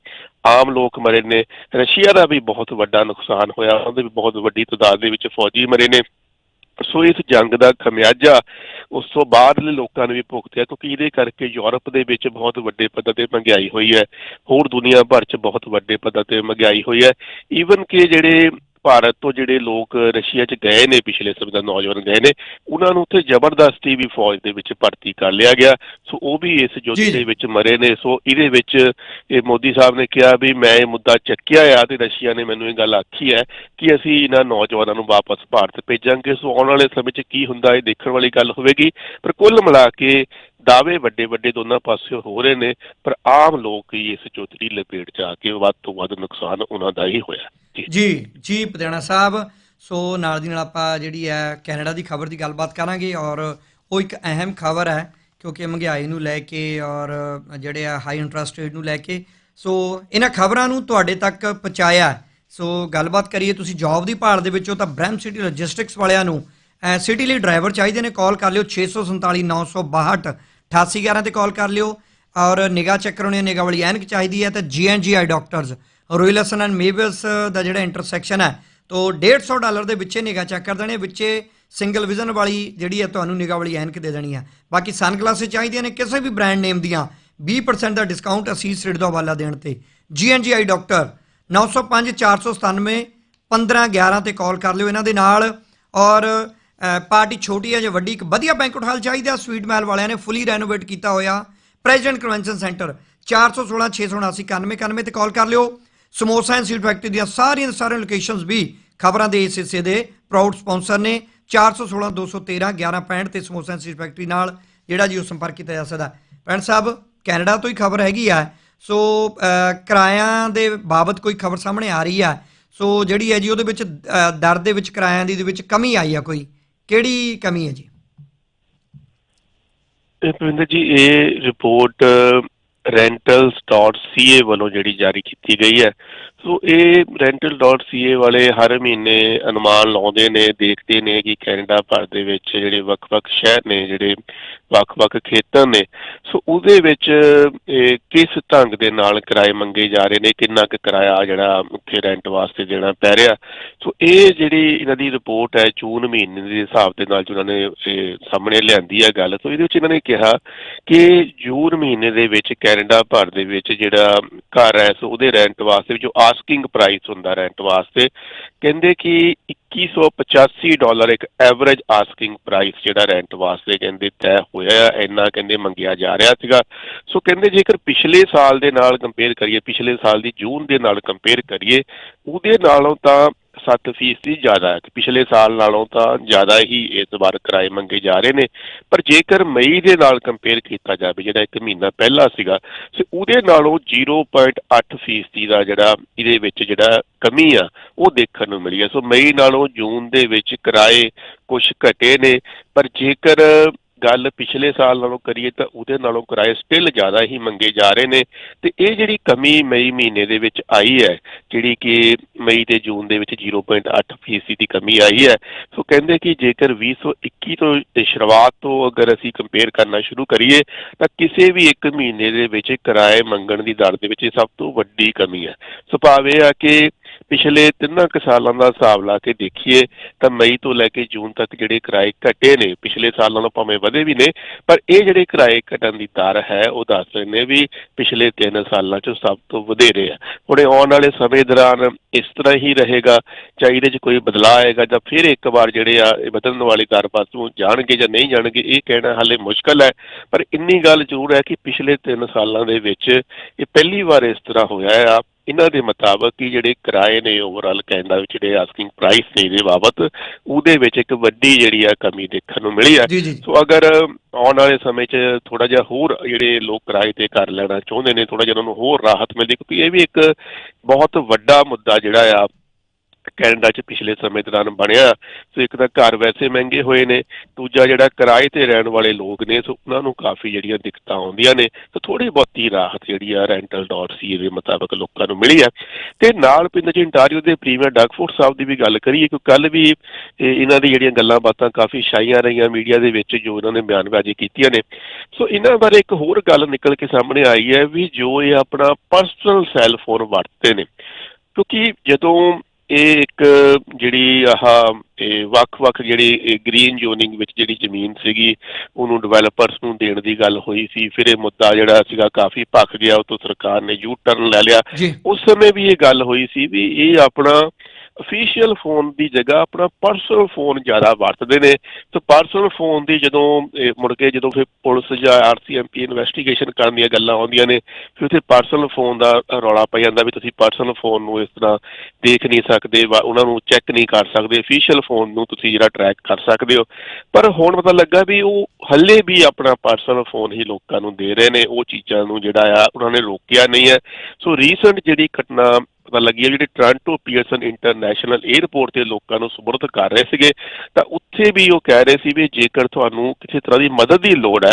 ਆਮ ਲੋਕ ਮਰੇ ਨੇ, ਰਸ਼ੀਆ ਦਾ ਵੀ ਬਹੁਤ ਵੱਡਾ ਨੁਕਸਾਨ ਹੋਇਆ, ਉਹਦੇ ਵੀ ਬਹੁਤ ਵੱਡੀ ਤਾਦਾਦ ਦੇ ਵਿੱਚ ਫੌਜੀ ਮਰੇ ਨੇ। ਸੋ ਇਸ ਜੰਗ ਦਾ ਖਮਿਆਜਾ ਉਸ ਤੋਂ ਬਾਅਦਲੇ ਲੋਕਾਂ ਨੇ ਵੀ ਭੁਗਤਿਆ ਕਿਉਂਕਿ ਇਹਦੇ ਕਰਕੇ ਯੂਰਪ ਦੇ ਵਿੱਚ ਬਹੁਤ ਵੱਡੇ ਪੱਧਰ ਤੇ ਮਹਿੰਗਾਈ ਹੋਈ ਹੈ। ਹੋਰ ਦੁਨੀਆ ਭਰ 'ਚ ਬਹੁਤ ਵੱਡੇ ਪੱਧਰ ਤੇ ਮਹਿੰਗਾਈ ਹੋਈ ਹੈ। ਈਵਨ ਕਿ ਜਿਹੜੇ ਭਾਰਤ ਤੋਂ ਜਿਹੜੇ ਲੋਕ ਰਸ਼ੀਆ 'ਚ ਗਏ ਨੇ ਪਿਛਲੇ ਸਮੇਂ ਦਾ ਨੌਜਵਾਨ ਗਏ ਨੇ ਉਹਨਾਂ ਨੂੰ ਉੱਥੇ ਜ਼ਬਰਦਸਤੀ ਵੀ ਫੌਜ ਦੇ ਵਿੱਚ ਭਰਤੀ ਕਰ ਲਿਆ ਗਿਆ। ਸੋ ਉਹ ਵੀ ਇਸ ਯੁੱਧ ਜੀ। ਦੇ ਵਿੱਚ ਮਰੇ ਨੇ। ਸੋ ਇਹਦੇ ਵਿੱਚ ਇਹ ਮੋਦੀ ਸਾਹਿਬ ਨੇ ਕਿਹਾ ਵੀ ਮੈਂ ਇਹ ਮੁੱਦਾ ਚੱਕਿਆ ਆ ਤੇ ਰਸ਼ੀਆ ਨੇ ਮੈਨੂੰ ਇਹ ਗੱਲ ਆਖੀ ਹੈ ਕਿ ਅਸੀਂ ਇਹਨਾਂ ਨੌਜਵਾਨਾਂ ਨੂੰ ਵਾਪਸ ਭਾਰਤ ਭੇਜਾਂਗੇ। ਸੋ ਆਉਣ ਵਾਲੇ ਸਮੇਂ 'ਚ ਕੀ ਹੁੰਦਾ ਇਹ ਦੇਖਣ ਵਾਲੀ ਗੱਲ ਹੋਵੇਗੀ। ਪਰ ਕੁੱਲ ਮਿਲਾ ਕੇ ਦਾਅਵੇ ਵੱਡੇ ਵੱਡੇ ਦੋਨਾਂ ਪਾਸੇ ਹੋ ਰਹੇ ਨੇ ਪਰ ਆਮ ਲੋਕ ਹੀ ਇਸ ਚੌਧਰੀ ਲਪੇਟ 'ਚ ਆ ਕੇ ਵੱਧ ਤੋਂ ਵੱਧ ਨੁਕਸਾਨ ਉਹਨਾਂ ਦਾ ਹੀ ਹੋਇਆ। ਜੀ। ਜੀ ਜੀ ਸਾਹਿਬ। ਸੋ ਨਾਲ ਦੀ ਨਾਲ ਆਪਾਂ ਜਿਹੜੀ ਹੈ ਕੈਨੇਡਾ ਦੀ ਖਬਰ ਦੀ ਗੱਲਬਾਤ ਕਰਾਂਗੇ ਔਰ ਉਹ ਇੱਕ ਅਹਿਮ ਖਬਰ ਹੈ ਕਿਉਂਕਿ ਮਹਿੰਗਾਈ ਨੂੰ ਲੈ ਕੇ ਔਰ ਜਿਹੜੇ ਆ ਹਾਈ ਇੰਟਰਸਟ ਰੇਟ ਨੂੰ ਲੈ ਕੇ। ਸੋ ਇਹਨਾਂ ਖਬਰਾਂ ਨੂੰ ਤੁਹਾਡੇ ਤੱਕ ਪਹੁੰਚਾਇਆ। ਸੋ ਗੱਲਬਾਤ ਕਰੀਏ ਤੁਸੀਂ ਜੌਬ ਦੀ ਭਾਲ ਦੇ ਵਿੱਚੋਂ ਤਾਂ ਬ੍ਰੈਮ ਸਿਟੀ ਲੌਜਿਸਟਿਕਸ ਵਾਲਿਆਂ ਨੂੰ ਸਿਟੀ ਲਈ ਡਰਾਈਵਰ ਚਾਹੀਦੇ ਨੇ ਕਾਲ ਕਰ ਲਿਓ 647 962 8811 ਤੇ ਕਾਲ ਕਰ ਲਿਓ। ਔਰ ਨਿਗਾਹ ਚੈੱਕ ਕਰਾਉਣੀ ਹੈ, ਨਿਗਾਹ ਵਾਲੀ ਐਨਕ ਚਾਹੀਦੀ ਹੈ ਤਾਂ ਜੀਐਨਜੀਆਈ ਡਾਕਟਰਸ ਰੋਇਲਸਨ ਐਂਡ ਮੇਬਲਸ ਦਾ ਜਿਹੜਾ ਇੰਟਰਸੈਕਸ਼ਨ ਹੈ, ਤੋਂ 150 ਡਾਲਰ ਦੇ ਵਿੱਚੇ ਨਿਗਾਹ ਚੈੱਕ ਕਰ ਦੇਣੇ, ਵਿੱਚੇ ਸਿੰਗਲ ਵਿਜ਼ਨ ਵਾਲੀ ਜਿਹੜੀ ਹੈ ਤੁਹਾਨੂੰ ਨਿਗਾਹ ਵਾਲੀ ਐਨਕ ਦੇ ਦੇਣੀ ਹੈ। ਬਾਕੀ ਸਨਗਲਾਸਿਸ ਚਾਹੀਦੀਆਂ ਨੇ, ਕਿਸੇ ਵੀ ਬ੍ਰਾਂਡ ਨੇਮ ਦੀਆਂ 20% ਦਾ ਡਿਸਕਾਊਂਟ ਅਸੀਸ ਰੇਟ ਦਾ ਹਵਾਲਾ ਦੇਣ ਤੇ। ਜੀਐਨਜੀਆਈ ਡਾਕਟਰ 905 497 1511 ਤੇ ਕਾਲ ਕਰ ਲਿਓ ਇਹਨਾਂ ਦੇ ਨਾਲ। ਔਰ ਪਾਰਟੀ ਛੋਟੀ ਹੈ, ਜਾਂ ਵੱਡੀ, ਇੱਕ ਵਧੀਆ ਬੈਂਕਟ ਹਾਲ ਚਾਹੀਦਾ, ਸਵੀਟ ਮਹਿਲ ਵਾਲਿਆਂ ਨੇ ਫੁੱਲੀ ਰੈਨੋਵੇਟ ਕੀਤਾ ਹੋਇਆ। ਪ੍ਰੈਜ਼ੀਡੈਂਟ ਕਨਵੈਨਸ਼ਨ ਸੈਂਟਰ 416 679 9191 ਤੇ ਕਾਲ ਕਰ ਲਿਓ। ਸਮੋਸਾ ਐਂਡ ਸੀਡ ਫੈਕਟਰੀ ਦੀਆਂ ਸਾਰੀਆਂ ਦੀਆਂ ਸਾਰੀਆਂ ਲੋਕੇਸ਼ਨਸ ਵੀ ਖਬਰਾਂ ਦੇ ਇਸ ਹਿੱਸੇ ਦੇ ਪ੍ਰਾਊਡ ਸਪਾਂਸਰ ਨੇ। 416 213 1165 ਤੇ ਸਮੋਸਾ ਐਂਡ ਸੀਡ ਫੈਕਟਰੀ ਨਾਲ ਜਿਹੜਾ ਜੀ ਉਹ ਸੰਪਰਕ ਕੀਤਾ ਜਾ ਸਕਦਾ। ਪੈਣ ਸਾਹਿਬ ਕੈਨੇਡਾ ਤੋਂ ਹੀ ਖਬਰ ਹੈਗੀ ਆ। ਸੋ ਅ, ਕਿਰਾਇਆਂ ਦੇ ਬਾਬਤ ਕੋਈ ਖਬਰ ਸਾਹਮਣੇ ਆ ਰਹੀ ਆ। ਸੋ ਜਿਹੜੀ ਹੈ ਜੀ ਉਹਦੇ ਵਿੱਚ ਦਰ ਦੇ ਵਿੱਚ ਕਿਰਾਇਆਂ ਦੀ ਦੇ ਵਿੱਚ ਕਮੀ ਆਈ ਆ ਕੋਈ? ਕਿਹੜੀ ਕਮੀ ਹੈ ਜੀ? ਇਹ ਭਵਿੰਦਰ ਜੀ ਇਹ ਰਿਪੋਰਟ rentals.ca ਵੱਲੋਂ ਜਿਹੜੀ ਜਾਰੀ ਕੀਤੀ ਗਈ ਹੈ। ਸੋ ਇਹ rental.ca ਵਾਲੇ ਹਰ ਮਹੀਨੇ ਅਨੁਮਾਨ ਲਾਉਂਦੇ ਨੇ, ਦੇਖਦੇ ਨੇ ਕਿ ਕੈਨੇਡਾ ਭਰ ਦੇ ਵਿੱਚ ਜਿਹੜੇ ਵੱਖ-ਵੱਖ ਸ਼ਹਿਰ ਨੇ, ਜਿਹੜੇ ਵੱਖ-ਵੱਖ ਖੇਤਰ ਨੇ, ਸੋ ਉਹਦੇ ਵਿੱਚ ਇਹ ਕਿਸ ਢੰਗ ਦੇ ਨਾਲ ਕਿਰਾਏ ਮੰਗੇ ਜਾ ਰਹੇ ਨੇ, ਕਿੰਨਾ ਕੁ ਕਿਰਾਇਆ ਜਿਹੜਾ ਉੱਥੇ ਰੈਂਟ ਵਾਸਤੇ ਦੇਣਾ ਪੈ ਰਿਹਾ। ਸੋ ਇਹ ਜਿਹੜੀ ਇਹਨਾਂ ਦੀ ਰਿਪੋਰਟ ਹੈ, ਜੂਨ ਮਹੀਨੇ ਦੇ ਹਿਸਾਬ ਦੇ ਨਾਲ ਜਿਹਨਾਂ ਨੇ ਸਾਹਮਣੇ ਲਿਆਂਦੀ ਹੈ ਗੱਲ, ਸੋ ਇਹਦੇ ਵਿੱਚ ਇਹਨਾਂ ਨੇ ਕਿਹਾ ਕਿ ਜੂਨ ਮਹੀਨੇ ਦੇ ਵਿੱਚ ਕੈਨੇਡਾ ਭਰ ਦੇ ਵਿੱਚ ਜਿਹੜਾ ਘਰ ਹੈ, ਸੋ ਉਹਦੇ ਰੈਂਟ ਵਾਸਤੇ ਜੋ ਆਸਕਿੰਗ ਪ੍ਰਾਈਸ ਹੁੰਦਾ ਰੈਂਟ ਵਾਸਤੇ ਕਹਿੰਦੇ ਕਿ 2185 ਡਾਲਰ ਇੱਕ ਐਵਰੇਜ ਆਸਕਿੰਗ ਪ੍ਰਾਈਸ ਜਿਹੜਾ ਰੈਂਟ ਵਾਸਤੇ ਕਹਿੰਦੇ ਤੈਅ ਹੋਇਆ ਹੈ, ਇੰਨਾ ਕਹਿੰਦੇ ਮੰਗਿਆ ਜਾ ਰਿਹਾ ਸੀਗਾ। ਸੋ ਕਹਿੰਦੇ ਜੇਕਰ ਪਿਛਲੇ ਸਾਲ ਦੇ ਨਾਲ ਕੰਪੇਅਰ ਕਰੀਏ ਪਿਛਲੇ ਸਾਲ ਦੀ ਜੂਨ ਦੇ ਨਾਲ ਕੰਪੇਅਰ ਕਰੀਏ ਉਹਦੇ ਨਾਲੋਂ ਤਾਂ 7 ਫੀਸਦੀ ਜ਼ਿਆਦਾ ਹੈ। ਪਿਛਲੇ ਸਾਲ ਨਾਲੋਂ ਤਾਂ ਜ਼ਿਆਦਾ ਹੀ ਇਸ ਵਾਰ ਕਿਰਾਏ ਮੰਗੇ ਜਾ ਰਹੇ ਨੇ। ਪਰ ਜੇਕਰ ਮਈ ਦੇ ਨਾਲ ਕੰਪੇਅਰ ਕੀਤਾ ਜਾਵੇ, ਜਿਹੜਾ ਇੱਕ ਮਹੀਨਾ ਪਹਿਲਾਂ ਸੀਗਾ ਸੋ ਉਹਦੇ ਨਾਲੋਂ 0.8% ਦਾ ਜਿਹੜਾ ਇਹਦੇ ਵਿੱਚ ਜਿਹੜਾ ਕਮੀ ਆ, ਉਹ ਦੇਖਣ ਨੂੰ ਮਿਲੀ ਹੈ। ਸੋ ਮਈ ਨਾਲੋਂ ਜੂਨ ਦੇ ਵਿੱਚ ਕਿਰਾਏ ਕੁਝ ਘਟੇ ਨੇ। ਪਰ ਜੇਕਰ ਗੱਲ ਪਿਛਲੇ ਸਾਲ ਨਾਲੋਂ ਕਰੀਏ ਤਾਂ ਉਹਦੇ ਨਾਲੋਂ ਕਿਰਾਏ ਸਟਿਲ ਜ਼ਿਆਦਾ ਹੀ ਮੰਗੇ ਜਾ ਰਹੇ ਨੇ। ਤੇ ਇਹ ਜਿਹੜੀ ਕਮੀ ਮਈ ਮਹੀਨੇ ਦੇ ਵਿੱਚ ਆਈ ਹੈ, ਜਿਹੜੀ ਕਿ ਮਈ ਤੇ ਜੂਨ ਦੇ ਵਿੱਚ 0.8 ਫੀਸਦੀ ਦੀ ਕਮੀ ਆਈ ਹੈ, ਸੋ ਕਹਿੰਦੇ ਕਿ ਜੇਕਰ 2021 ਤੋਂ ਸ਼ੁਰੂਆਤ ਤੋਂ ਅਗਰ ਅਸੀਂ ਕੰਪੇਅਰ ਕਰਨਾ ਸ਼ੁਰੂ ਕਰੀਏ, ਤਾਂ ਕਿਸੇ ਵੀ ਇੱਕ ਮਹੀਨੇ ਦੇ ਵਿੱਚ ਕਿਰਾਏ ਮੰਗਣ ਦੀ ਦਰ ਦੇ ਵਿੱਚ ਇਹ ਸਭ ਤੋਂ ਵੱਡੀ ਕਮੀ ਹੈ। ਸੋ ਭਾਵ ਇਹ ਆ ਕਿ ਪਿਛਲੇ ਤਿੰਨਾਂ ਕੁ ਸਾਲਾਂ ਦਾ ਹਿਸਾਬ ਲਾ ਕੇ ਦੇਖੀਏ ਤਾਂ ਮਈ ਤੋਂ ਲੈ ਕੇ ਜੂਨ ਤੱਕ ਜਿਹੜੇ ਕਿਰਾਏ ਘਟੇ ਨੇ, ਪਿਛਲੇ ਸਾਲਾਂ ਨਾਲੋਂ ਭਾਵੇਂ ਵਧੇ ਵੀ ਨੇ, ਪਰ ਇਹ ਜਿਹੜੇ ਕਿਰਾਏ ਘਟਣ ਦੀ ਦਰ ਹੈ, ਉਹ ਦੱਸ ਰਹੇ ਨੇ ਵੀ ਪਿਛਲੇ 3 ਸਾਲਾਂ 'ਚ ਸਭ ਤੋਂ ਵਧੇਰੇ ਆ। ਹੁਣ ਇਹ ਆਉਣ ਵਾਲੇ ਸਮੇਂ ਦੌਰਾਨ ਇਸ ਤਰ੍ਹਾਂ ਹੀ ਰਹੇਗਾ ਚਾਹੇ ਇਹਦੇ 'ਚ ਕੋਈ ਬਦਲਾਅ ਆਏਗਾ, ਜਾਂ ਫਿਰ ਇੱਕ ਵਾਰ ਜਿਹੜੇ ਆ ਇਹ ਵਧਣ ਵਾਲੀ ਦਰ ਪਾਸੋਂ ਜਾਣਗੇ ਜਾਂ ਨਹੀਂ ਜਾਣਗੇ, ਇਹ ਕਹਿਣਾ ਹਾਲੇ ਮੁਸ਼ਕਲ ਹੈ। ਪਰ ਇੰਨੀ ਗੱਲ ਜ਼ਰੂਰ ਹੈ ਕਿ ਪਿਛਲੇ 3 ਸਾਲਾਂ ਦੇ ਵਿੱਚ ਇਹ ਪਹਿਲੀ ਵਾਰ ਇਸ ਤਰ੍ਹਾਂ ਹੋਇਆ ਆ ਇਹਨਾਂ ਦੇ ਮੁਤਾਬਕ ਕਿ ਜਿਹੜੇ ਕਿਰਾਏ ਨੇ ਓਵਰਆਲ ਕੈਨੇਡਾ ਵਿੱਚ ਜਿਹੜੇ ਆਸਕਿੰਗ ਪ੍ਰਾਈਸ ਨੇ ਇਹਦੇ ਬਾਬਤ ਉਹਦੇ ਵਿੱਚ ਇੱਕ ਵੱਡੀ ਜਿਹੜੀ ਆ ਕਮੀ ਦੇਖਣ ਨੂੰ ਮਿਲੀ ਆ। ਸੋ ਅਗਰ ਆਉਣ ਵਾਲੇ ਸਮੇਂ 'ਚ ਥੋੜਾ ਜਿਹਾ ਹੋਰ ਜਿਹੜੇ ਲੋਕ ਕਿਰਾਏ ਤੇ ਘਰ ਲੈਣਾ ਚਾਹੁੰਦੇ ਨੇ ਥੋੜਾ ਜਿਹਾ ਉਹਨਾਂ ਨੂੰ ਹੋਰ ਰਾਹਤ ਮਿਲਦੀ ਕਿਉਂਕਿ ਇਹ ਵੀ ਇੱਕ ਬਹੁਤ ਵੱਡਾ ਮੁੱਦਾ ਜਿਹੜਾ ਆ ਕੈਨੇਡਾ 'ਚ ਪਿਛਲੇ ਸਮੇਂ ਦੌਰਾਨ ਬਣਿਆ। ਸੋ ਇੱਕ ਤਾਂ ਘਰ ਵੈਸੇ ਮਹਿੰਗੇ ਹੋਏ ਨੇ, ਦੂਜਾ ਜਿਹੜਾ ਕਿਰਾਏ ਤੇ ਰਹਿਣ ਵਾਲੇ ਲੋਕ ਨੇ, ਸੋ ਉਹਨਾਂ ਨੂੰ ਕਾਫੀ ਜਿਹੜੀਆਂ ਦਿੱਕਤਾਂ ਆਉਂਦੀਆਂ ਨੇ। ਤੇ ਥੋੜੀ ਬਹੁਤੀ ਰਾਹਤ ਜਿਹੜੀ ਆ ਰੈਂਟਲ ਦੇ ਮੁਤਾਬਕ ਲੋਕਾਂ ਨੂੰ ਮਿਲੀ ਆ। ਤੇ ਨਾਲ ਪਿੰਡ 'ਚ ਇੰਟਾਰੀਓ ਦੇ ਪ੍ਰੀਮੀਅਰ ਡਗਫੋਰਡ ਸਾਹਿਬ ਦੀ ਵੀ ਗੱਲ ਕਰੀਏ, ਕਿ ਕੱਲ ਵੀ ਇਹਨਾਂ ਦੀ ਜਿਹੜੀਆਂ ਗੱਲਾਂ ਬਾਤਾਂ ਕਾਫੀ ਛਾਈਆਂ ਰਹੀਆਂ ਮੀਡੀਆ ਦੇ ਵਿੱਚ, ਜੋ ਇਹਨਾਂ ਨੇ ਬਿਆਨਬਾਜ਼ੀ ਕੀਤੀਆਂ ਨੇ। ਸੋ ਇਹਨਾਂ ਬਾਰੇ ਇੱਕ ਹੋਰ ਗੱਲ ਨਿਕਲ ਕੇ ਸਾਹਮਣੇ ਆਈ ਹੈ, ਵੀ ਜੋ ਇਹ ਆਪਣਾ ਪਰਸਨਲ ਸੈੱਲ ਫੋਨ ਵਰਤਦੇ ਨੇ। ਕਿਉਂਕਿ ਜਦੋਂ ਇਹ ਇੱਕ ਜਿਹੜੀ ਆਹ ਇਹ ਵੱਖ-ਵੱਖ ਜਿਹੜੀ ਗ੍ਰੀਨ ਜ਼ੋਨਿੰਗ ਵਿੱਚ ਜਿਹੜੀ ਜ਼ਮੀਨ ਸੀਗੀ ਉਹਨੂੰ ਡਿਵੈਲਪਰਸ ਨੂੰ ਦੇਣ ਦੀ ਗੱਲ ਹੋਈ ਸੀ। ਫਿਰ ਇਹ ਮੁੱਦਾ ਜਿਹੜਾ ਸੀਗਾ ਕਾਫੀ ਭੱਖ ਗਿਆ ਉਹ ਤੋਂ ਸਰਕਾਰ ਨੇ ਯੂ ਟਰਨ ਲੈ ਲਿਆ। ਉਸ ਸਮੇਂ ਵੀ ਇਹ ਗੱਲ ਹੋਈ ਸੀ ਵੀ ਇਹ ਆਪਣਾ ਅਫੀਸ਼ੀਅਲ ਫੋਨ ਦੀ ਜਗ੍ਹਾ ਆਪਣਾ ਪਰਸਨਲ ਫੋਨ ਜ਼ਿਆਦਾ ਵਰਤਦੇ ਨੇ। ਤੇ ਪਰਸਨਲ ਫੋਨ ਦੀ ਜਦੋਂ ਮੁੜ ਕੇ ਜਦੋਂ ਫਿਰ ਪੁਲਿਸ ਜਾਂ ਆਰਸੀਐਮਪੀ ਇਨਵੈਸਟੀਗੇਸ਼ਨ ਕਰਨ ਦੀਆਂ ਗੱਲਾਂ ਆਉਂਦੀਆਂ ਨੇ, ਫਿਰ ਉੱਥੇ ਪਰਸਨਲ ਫੋਨ ਦਾ ਰੌਲਾ ਪੈ ਜਾਂਦਾ ਵੀ ਤੁਸੀਂ ਪਰਸਨਲ ਫੋਨ ਨੂੰ ਇਸ ਤਰ੍ਹਾਂ ਦੇਖ ਨਹੀਂ ਸਕਦੇ ਵਾ, ਉਹਨਾਂ ਨੂੰ ਚੈੱਕ ਨਹੀਂ ਕਰ ਸਕਦੇ ਅਫੀਸ਼ੀਅਲ ਫੋਨ ਨੂੰ ਤੁਸੀਂ ਜਿਹੜਾ ਟਰੈਕ ਕਰ ਸਕਦੇ ਹੋ। ਪਰ ਹੁਣ ਪਤਾ ਲੱਗਾ ਵੀ ਉਹ ਹੱਲੇ ਵੀ ਆਪਣਾ ਪਰਸਨਲ ਫੋਨ ਹੀ ਲੋਕਾਂ ਨੂੰ ਦੇ ਰਹੇ ਨੇ, ਉਹ ਚੀਜ਼ਾਂ ਨੂੰ ਜਿਹੜਾ ਆ, ਉਹਨਾਂ ਨੇ ਰੋਕਿਆ ਨਹੀਂ ਹੈ। ਸੋ ਰੀਸੈਂਟ ਜਿਹੜੀ ਘਟਨਾ ਪਤਾ ਲੱਗੀ ਹੈ ਜਿਹੜੇ ਟ੍ਰਾਂਟੋ ਪੀਅਰਸਨ ਇੰਟਰਨੈਸ਼ਨਲ 에ਅਰਪੋਰਟ ਤੇ ਲੋਕਾਂ ਨੂੰ ਸਪੁਰਦ ਕਰ ਰਹੇ ਸੀਗੇ, ਤਾਂ ਉੱਥੇ ਵੀ ਉਹ ਕਹਿ ਰਹੇ ਸੀ ਵੀ ਜੇਕਰ ਤੁਹਾਨੂੰ ਕਿਸੇ ਤਰ੍ਹਾਂ ਦੀ ਮਦਦ ਦੀ ਲੋੜ ਹੈ,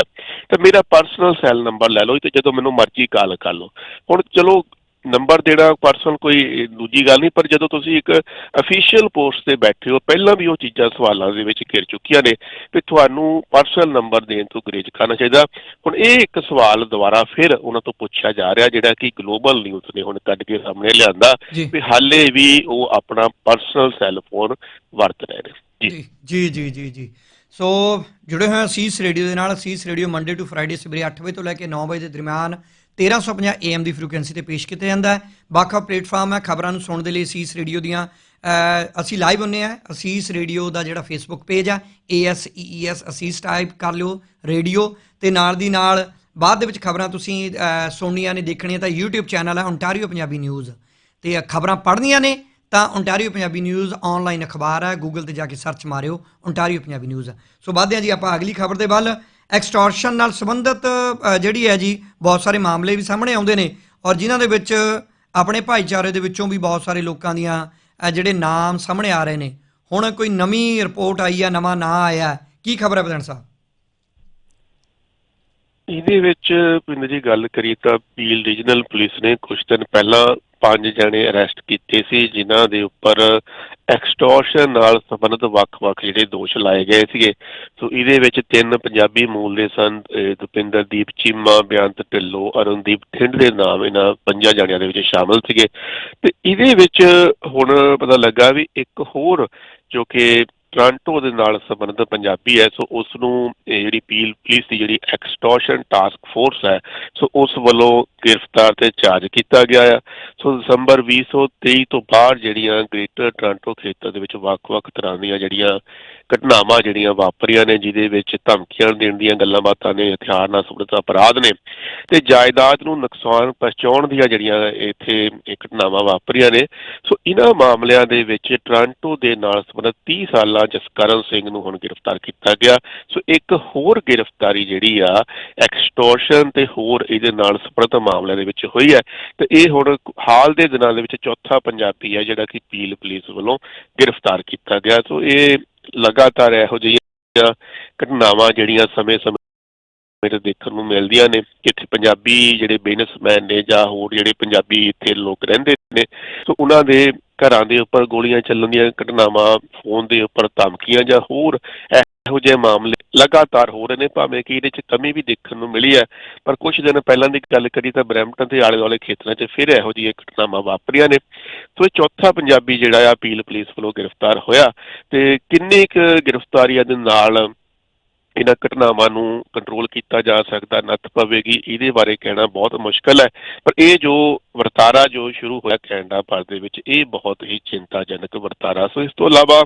ਤਾਂ ਮੇਰਾ ਪਰਸਨਲ ਸੈੱਲ ਨੰਬਰ ਲੈ ਲਓ ਤੇ ਜਦੋਂ ਮੈਨੂੰ ਮਰਜ਼ੀ ਕਾਲ ਕਰ ਲਓ। ਹੁਣ ਚਲੋ ਨੰਬਰ ਦੇਣਾ ਪਰਸਨਲ ਕੋਈ ਦੂਜੀ ਗੱਲ ਨਹੀਂ ਪਰ ਜਦੋਂ ਤੁਸੀਂ ਇੱਕ ਅਫੀਸ਼ੀਅਲ ਪੋਸਟ ਤੇ ਬੈਠੇ ਹੋ ਪਹਿਲਾਂ ਵੀ ਉਹ ਚੀਜ਼ਾਂ ਸਵਾਲਾਂ ਦੇ ਵਿੱਚ ਘਿਰ ਚੁੱਕੀਆਂ ਨੇ ਵੀ ਤੁਹਾਨੂੰ ਪਰਸਨਲ ਨੰਬਰ ਦੇਣ ਤੋਂ ਗੁਰੇਜ਼ ਕਰਨਾ ਚਾਹੀਦਾ। ਹੁਣ ਇਹ ਇੱਕ ਸਵਾਲ ਦੁਬਾਰਾ ਫਿਰ ਉਹਨਾਂ ਤੋਂ ਪੁੱਛਿਆ ਜਾ ਰਿਹਾ ਜਿਹੜਾ ਕਿ ਗਲੋਬਲ ਨਿਊਜ਼ ਨੇ ਹੁਣ ਕੱਢ ਕੇ ਸਾਹਮਣੇ ਲਿਆਂਦਾ ਵੀ ਹਾਲੇ ਵੀ ਉਹ ਆਪਣਾ ਪਰਸਨਲ ਸੈੱਲ ਫੋਨ ਵਰਤ ਰਹੇ ਨੇ। ਜੀ। ਜੀ ਜੀ ਜੀ ਸੋ ਜੁੜੇ ਹੋਏ ਹਾਂ ਸੀਸ ਰੇਡੀਓ ਦੇ ਨਾਲ ਸੀਸ ਰੇਡੀਓ ਮੰਡੇ ਟੂ ਫਰਾਈਡੇ ਸਵੇਰੇ 8 ਵਜੇ ਤੋਂ ਲੈ ਕੇ 9 ਵਜੇ ਦੇ ਦਰਮਿਆਨ 1350 AM ਦੀ ਫ੍ਰੀਕੁਐਂਸੀ ਤੇ ਪੇਸ਼ ਕੀਤਾ ਜਾਂਦਾ ਹੈ। ਵੱਖ-ਵੱਖ ਪਲੇਟਫਾਰਮ ਹੈ, ਖਬਰਾਂ ਨੂੰ ਸੁਣਨ ਦੇ ਲਈ ਅਸੀਸ ਰੇਡੀਓ ਦੀਆਂ ਅਸੀਂ ਲਾਈਵ ਹੁੰਨੇ ਆ ਅਸੀਸ ਰੇਡੀਓ ਦਾ ਜਿਹੜਾ ਫੇਸਬੁੱਕ ਪੇਜ ਆ ASEES ਅਸੀਸ ਟਾਈਪ ਕਰ ਲਿਓ ਰੇਡੀਓ ਤੇ ਨਾਲ ਦੀ ਨਾਲ ਬਾਅਦ ਦੇ ਵਿੱਚ ਖਬਰਾਂ ਤੁਸੀਂ ਸੁਣਨੀਆਂ ਨੇ, ਦੇਖਣੀਆਂ ਤਾਂ YouTube ਚੈਨਲ ਹੈ ਓਨਟਾਰੀਓ ਪੰਜਾਬੀ ਨਿਊਜ਼ ਤੇ ਖਬਰਾਂ ਪੜ੍ਹਨੀਆਂ ਨੇ ਤਾਂ ਓਨਟਾਰੀਓ ਪੰਜਾਬੀ ਨਿਊਜ਼ ਆਨਲਾਈਨ ਅਖਬਾਰ ਹੈ। ਗੂਗਲ ਤੇ ਜਾ ਕੇ ਸਰਚ ਮਾਰਿਓ ਓਨਟਾਰੀਓ ਪੰਜਾਬੀ ਨਿਊਜ਼ ਸੋ ਵੱਧਦੇ ਹਾਂ ਜੀ, ਆਪਾਂ ਅਗਲੀ ਖਬਰ ਦੇ ਵੱਲ। ਐਕਸਟੋਰਸ਼ਨ ਨਾਲ ਸੰਬੰਧਿਤ ਜਿਹੜੀ ਹੈ ਜੀ, ਬਹੁਤ ਸਾਰੇ ਮਾਮਲੇ ਵੀ ਸਾਹਮਣੇ ਆਉਂਦੇ ਨੇ ਔਰ ਜਿਨ੍ਹਾਂ ਦੇ ਵਿੱਚ ਆਪਣੇ ਭਾਈਚਾਰੇ ਦੇ ਵਿੱਚੋਂ ਵੀ ਬਹੁਤ ਸਾਰੇ ਲੋਕਾਂ ਦੀਆਂ ਜਿਹੜੇ ਨਾਮ ਸਾਹਮਣੇ ਆ ਰਹੇ ਨੇ। ਹੁਣ ਕੋਈ ਨਵੀਂ ਰਿਪੋਰਟ ਆਈ ਆ, ਨਵਾਂ ਨਾਂ ਆਇਆ, ਕੀ ਖਬਰ ਹੈ ਪ੍ਰਧਾਨ ਸਾਹਿਬ? ਇਹਦੇ ਵਿੱਚ, ਪਿੰਡ ਜੀ ਗੱਲ ਕਰੀ ਤਾਂ ਪੀਲ ਰੀਜਨਲ ਪੁਲਿਸ ਨੇ ਕੁਝ ਦਿਨ ਪਹਿਲਾਂ ਪੰਜ ਜਣੇ ਅਰੈਸਟ ਕੀਤੇ ਸੀ, ਜਿਨ੍ਹਾਂ ਦੇ ਉੱਪਰ ਐਕਸਟੋਰਸ਼ਨ ਨਾਲ ਸੰਬੰਧਿਤ ਵੱਖ-ਵੱਖ ਜਿਹੜੇ ਦੋਸ਼ ਲਾਏ ਗਏ ਸੀਗੇ। ਸੋ ਇਹਦੇ ਵਿੱਚ ਤਿੰਨ ਪੰਜਾਬੀ ਮੂਲ ਦੇ ਸਨ, ਅਹ ਦੁਪਿੰਦਰਦੀਪ ਚੀਮਾ, ਬਿਆੰਤ ਢਿੱਲੋਂ, ਅਰੁਣਦੀਪ ਠਿੰਡ ਦੇ ਨਾਮ ਇਹਨਾਂ ਪੰਜਾਂ ਜਣਿਆਂ ਦੇ ਵਿੱਚ ਸ਼ਾਮਲ ਸੀਗੇ। ਤੇ ਇਹਦੇ ਵਿੱਚ ਹੁਣ ਪਤਾ ਲੱਗਾ ਵੀ ਇੱਕ ਹੋਰ ਜੋ ਕਿ ਟ੍ਰਾਂਟੋ ਦੇ ਨਾਲ ਸੰਬੰਧਿਤ ਪੰਜਾਬੀ ਹੈ, ਸੋ ਉਸ ਨੂੰ ਇਹ ਜਿਹੜੀ ਪੀਲ ਪੁਲਿਸ ਦੀ ਜਿਹੜੀ ਐਕਸਟੋਰਸ਼ਨ ਟਾਸਕ ਫੋਰਸ ਹੈ, ਸੋ ਉਸ ਵੱਲੋਂ ਗ੍ਰਿਫਤਾਰ ਤੇ ਚਾਰਜ ਕੀਤਾ ਗਿਆ ਆ। ਸੋ ਦਸੰਬਰ 2023 ਤੋਂ ਬਾਅਦ ਜਿਹੜੀਆਂ ਗ੍ਰੇਟਰ ਟ੍ਰਾਂਟੋ ਖੇਤਰ ਦੇ ਵਿੱਚ ਵੱਖ-ਵੱਖ ਤਰ੍ਹਾਂ ਦੀਆਂ ਜਿਹੜੀਆਂ ਘਟਨਾਵਾਂ ਜਿਹੜੀਆਂ ਵਾਪਰੀਆਂ ਨੇ, ਜਿਹਦੇ ਵਿੱਚ ਧਮਕੀਆਂ ਦੇਣ ਦੀਆਂ ਗੱਲਾਂ ਬਾਤਾਂ ਨੇ, ਹਥਿਆਰ ਨਾਲ ਸੰਬੰਧਿਤ ਅਪਰਾਧ ਨੇ ਤੇ ਜਾਇਦਾਦ ਨੂੰ ਨੁਕਸਾਨ ਪਹੁੰਚਾਉਣ ਦੀਆਂ ਜਿਹੜੀਆਂ ਇੱਥੇ ਘਟਨਾਵਾਂ ਵਾਪਰੀਆਂ ਨੇ। ਸੋ ਇਹਨਾਂ ਮਾਮਲਿਆਂ ਦੇ ਵਿੱਚ ਟ੍ਰਾਂਟੋ ਦੇ ਨਾਲ ਸੰਬੰਧਿਤ 30 ਸਾਲਾਂ ਜਸਕਰਨ ਸਿੰਘ ਨੂੰ ਹੁਣ ਗ੍ਰਿਫਤਾਰ ਕੀਤਾ ਗਿਆ। ਸੋ ਇੱਕ ਹੋਰ ਗ੍ਰਿਫਤਾਰੀ ਜਿਹੜੀ ਆ, ਐਕਸਟੋਰਸ਼ਨ ਤੇ ਹੋਰ ਇਹਦੇ ਨਾਲ ਸੰਬੰਧਿਤ ਮਾਮਲਿਆਂ ਦੇ ਵਿੱਚ ਹੋਈ ਹੈ। ਤੇ ਇਹ ਹੁਣ ਹਾਲ ਦੇ ਦਿਨਾਂ ਦੇ ਵਿੱਚ ਚੌਥਾ ਪੰਜਾਬੀ ਹੈ ਜਿਹੜਾ ਕਿ ਪੀਲ ਪੁਲਿਸ ਵੱਲੋਂ ਗ੍ਰਿਫਤਾਰ ਕੀਤਾ ਗਿਆ। ਸੋ ਇਹ ਲਗਾਤਾਰ ਇਹੋ ਜਿਹੀਆਂ ਘਟਨਾਵਾਂ ਜਿਹੜੀਆਂ ਸਮੇਂ-ਸਮੇਂ ਮੇਰੇ ਦੇਖਣ ਨੂੰ ਮਿਲਦੀਆਂ ਨੇ ਇੱਥੇ ਪੰਜਾਬੀ ਜਿਹੜੇ ਬਿਜ਼ਨਸਮੈਨ ਨੇ ਜਾਂ ਹੋਰ ਜਿਹੜੇ ਪੰਜਾਬੀ ਇੱਥੇ ਲੋਕ ਰਹਿੰਦੇ ਨੇ ਸੋ ਉਹਨਾਂ ਦੇ ਘਰਾਂ ਦੇ ਉੱਪਰ ਗੋਲੀਆਂ ਚੱਲਣ ਦੀਆਂ ਘਟਨਾਵਾਂ, ਫੋਨ ਦੇ ਉੱਪਰ ਧਮਕੀਆਂ ਜਾਂ ਹੋਰ ਇਹੋ ਜਿਹੇ ਮਾਮਲੇ ਲਗਾਤਾਰ ਹੋ ਰਹੇ ਨੇ, ਭਾਵੇਂ ਕਿ ਇਹਦੇ 'ਚ ਕਮੀ ਵੀ ਦੇਖਣ ਨੂੰ ਮਿਲੀ ਹੈ, ਪਰ ਕੁਝ ਦਿਨ ਪਹਿਲਾਂ ਦੀ ਗੱਲ ਕਰੀ ਤਾਂ ਬਰੈਂਪਟਨ ਤੇ ਆਲੇ ਦੁਆਲੇ ਖੇਤਰਾਂ 'ਚ ਫਿਰ ਇਹੋ ਜਿਹੀਆਂ ਘਟਨਾਵਾਂ ਵਾਪਰੀਆਂ ਨੇ। ਸੋ ਇਹ ਚੌਥਾ ਪੰਜਾਬੀ ਜਿਹੜਾ ਆ, ਅਪੀਲ ਪੁਲਿਸ ਵੱਲੋਂ ਗ੍ਰਿਫਤਾਰ ਹੋਇਆ ਤੇ ਕਿੰਨੇ ਕੁ ਗ੍ਰਿਫਤਾਰੀਆਂ ਦੇ ਨਾਲ ਇਹਨਾਂ ਘਟਨਾਵਾਂ ਨੂੰ ਕੰਟਰੋਲ ਕੀਤਾ ਜਾ ਸਕਦਾ, ਨੱਥ ਪਵੇਗੀ, ਇਹਦੇ ਬਾਰੇ ਕਹਿਣਾ ਬਹੁਤ ਮੁਸ਼ਕਲ ਹੈ। ਪਰ ਇਹ ਜੋ ਵਰਤਾਰਾ ਜੋ ਸ਼ੁਰੂ ਹੋਇਆ ਕੈਨੇਡਾ ਭਰ ਦੇ ਵਿੱਚ, ਇਹ ਬਹੁਤ ਹੀ ਚਿੰਤਾਜਨਕ ਵਰਤਾਰਾ। ਸੋ ਇਸ ਤੋਂ ਇਲਾਵਾ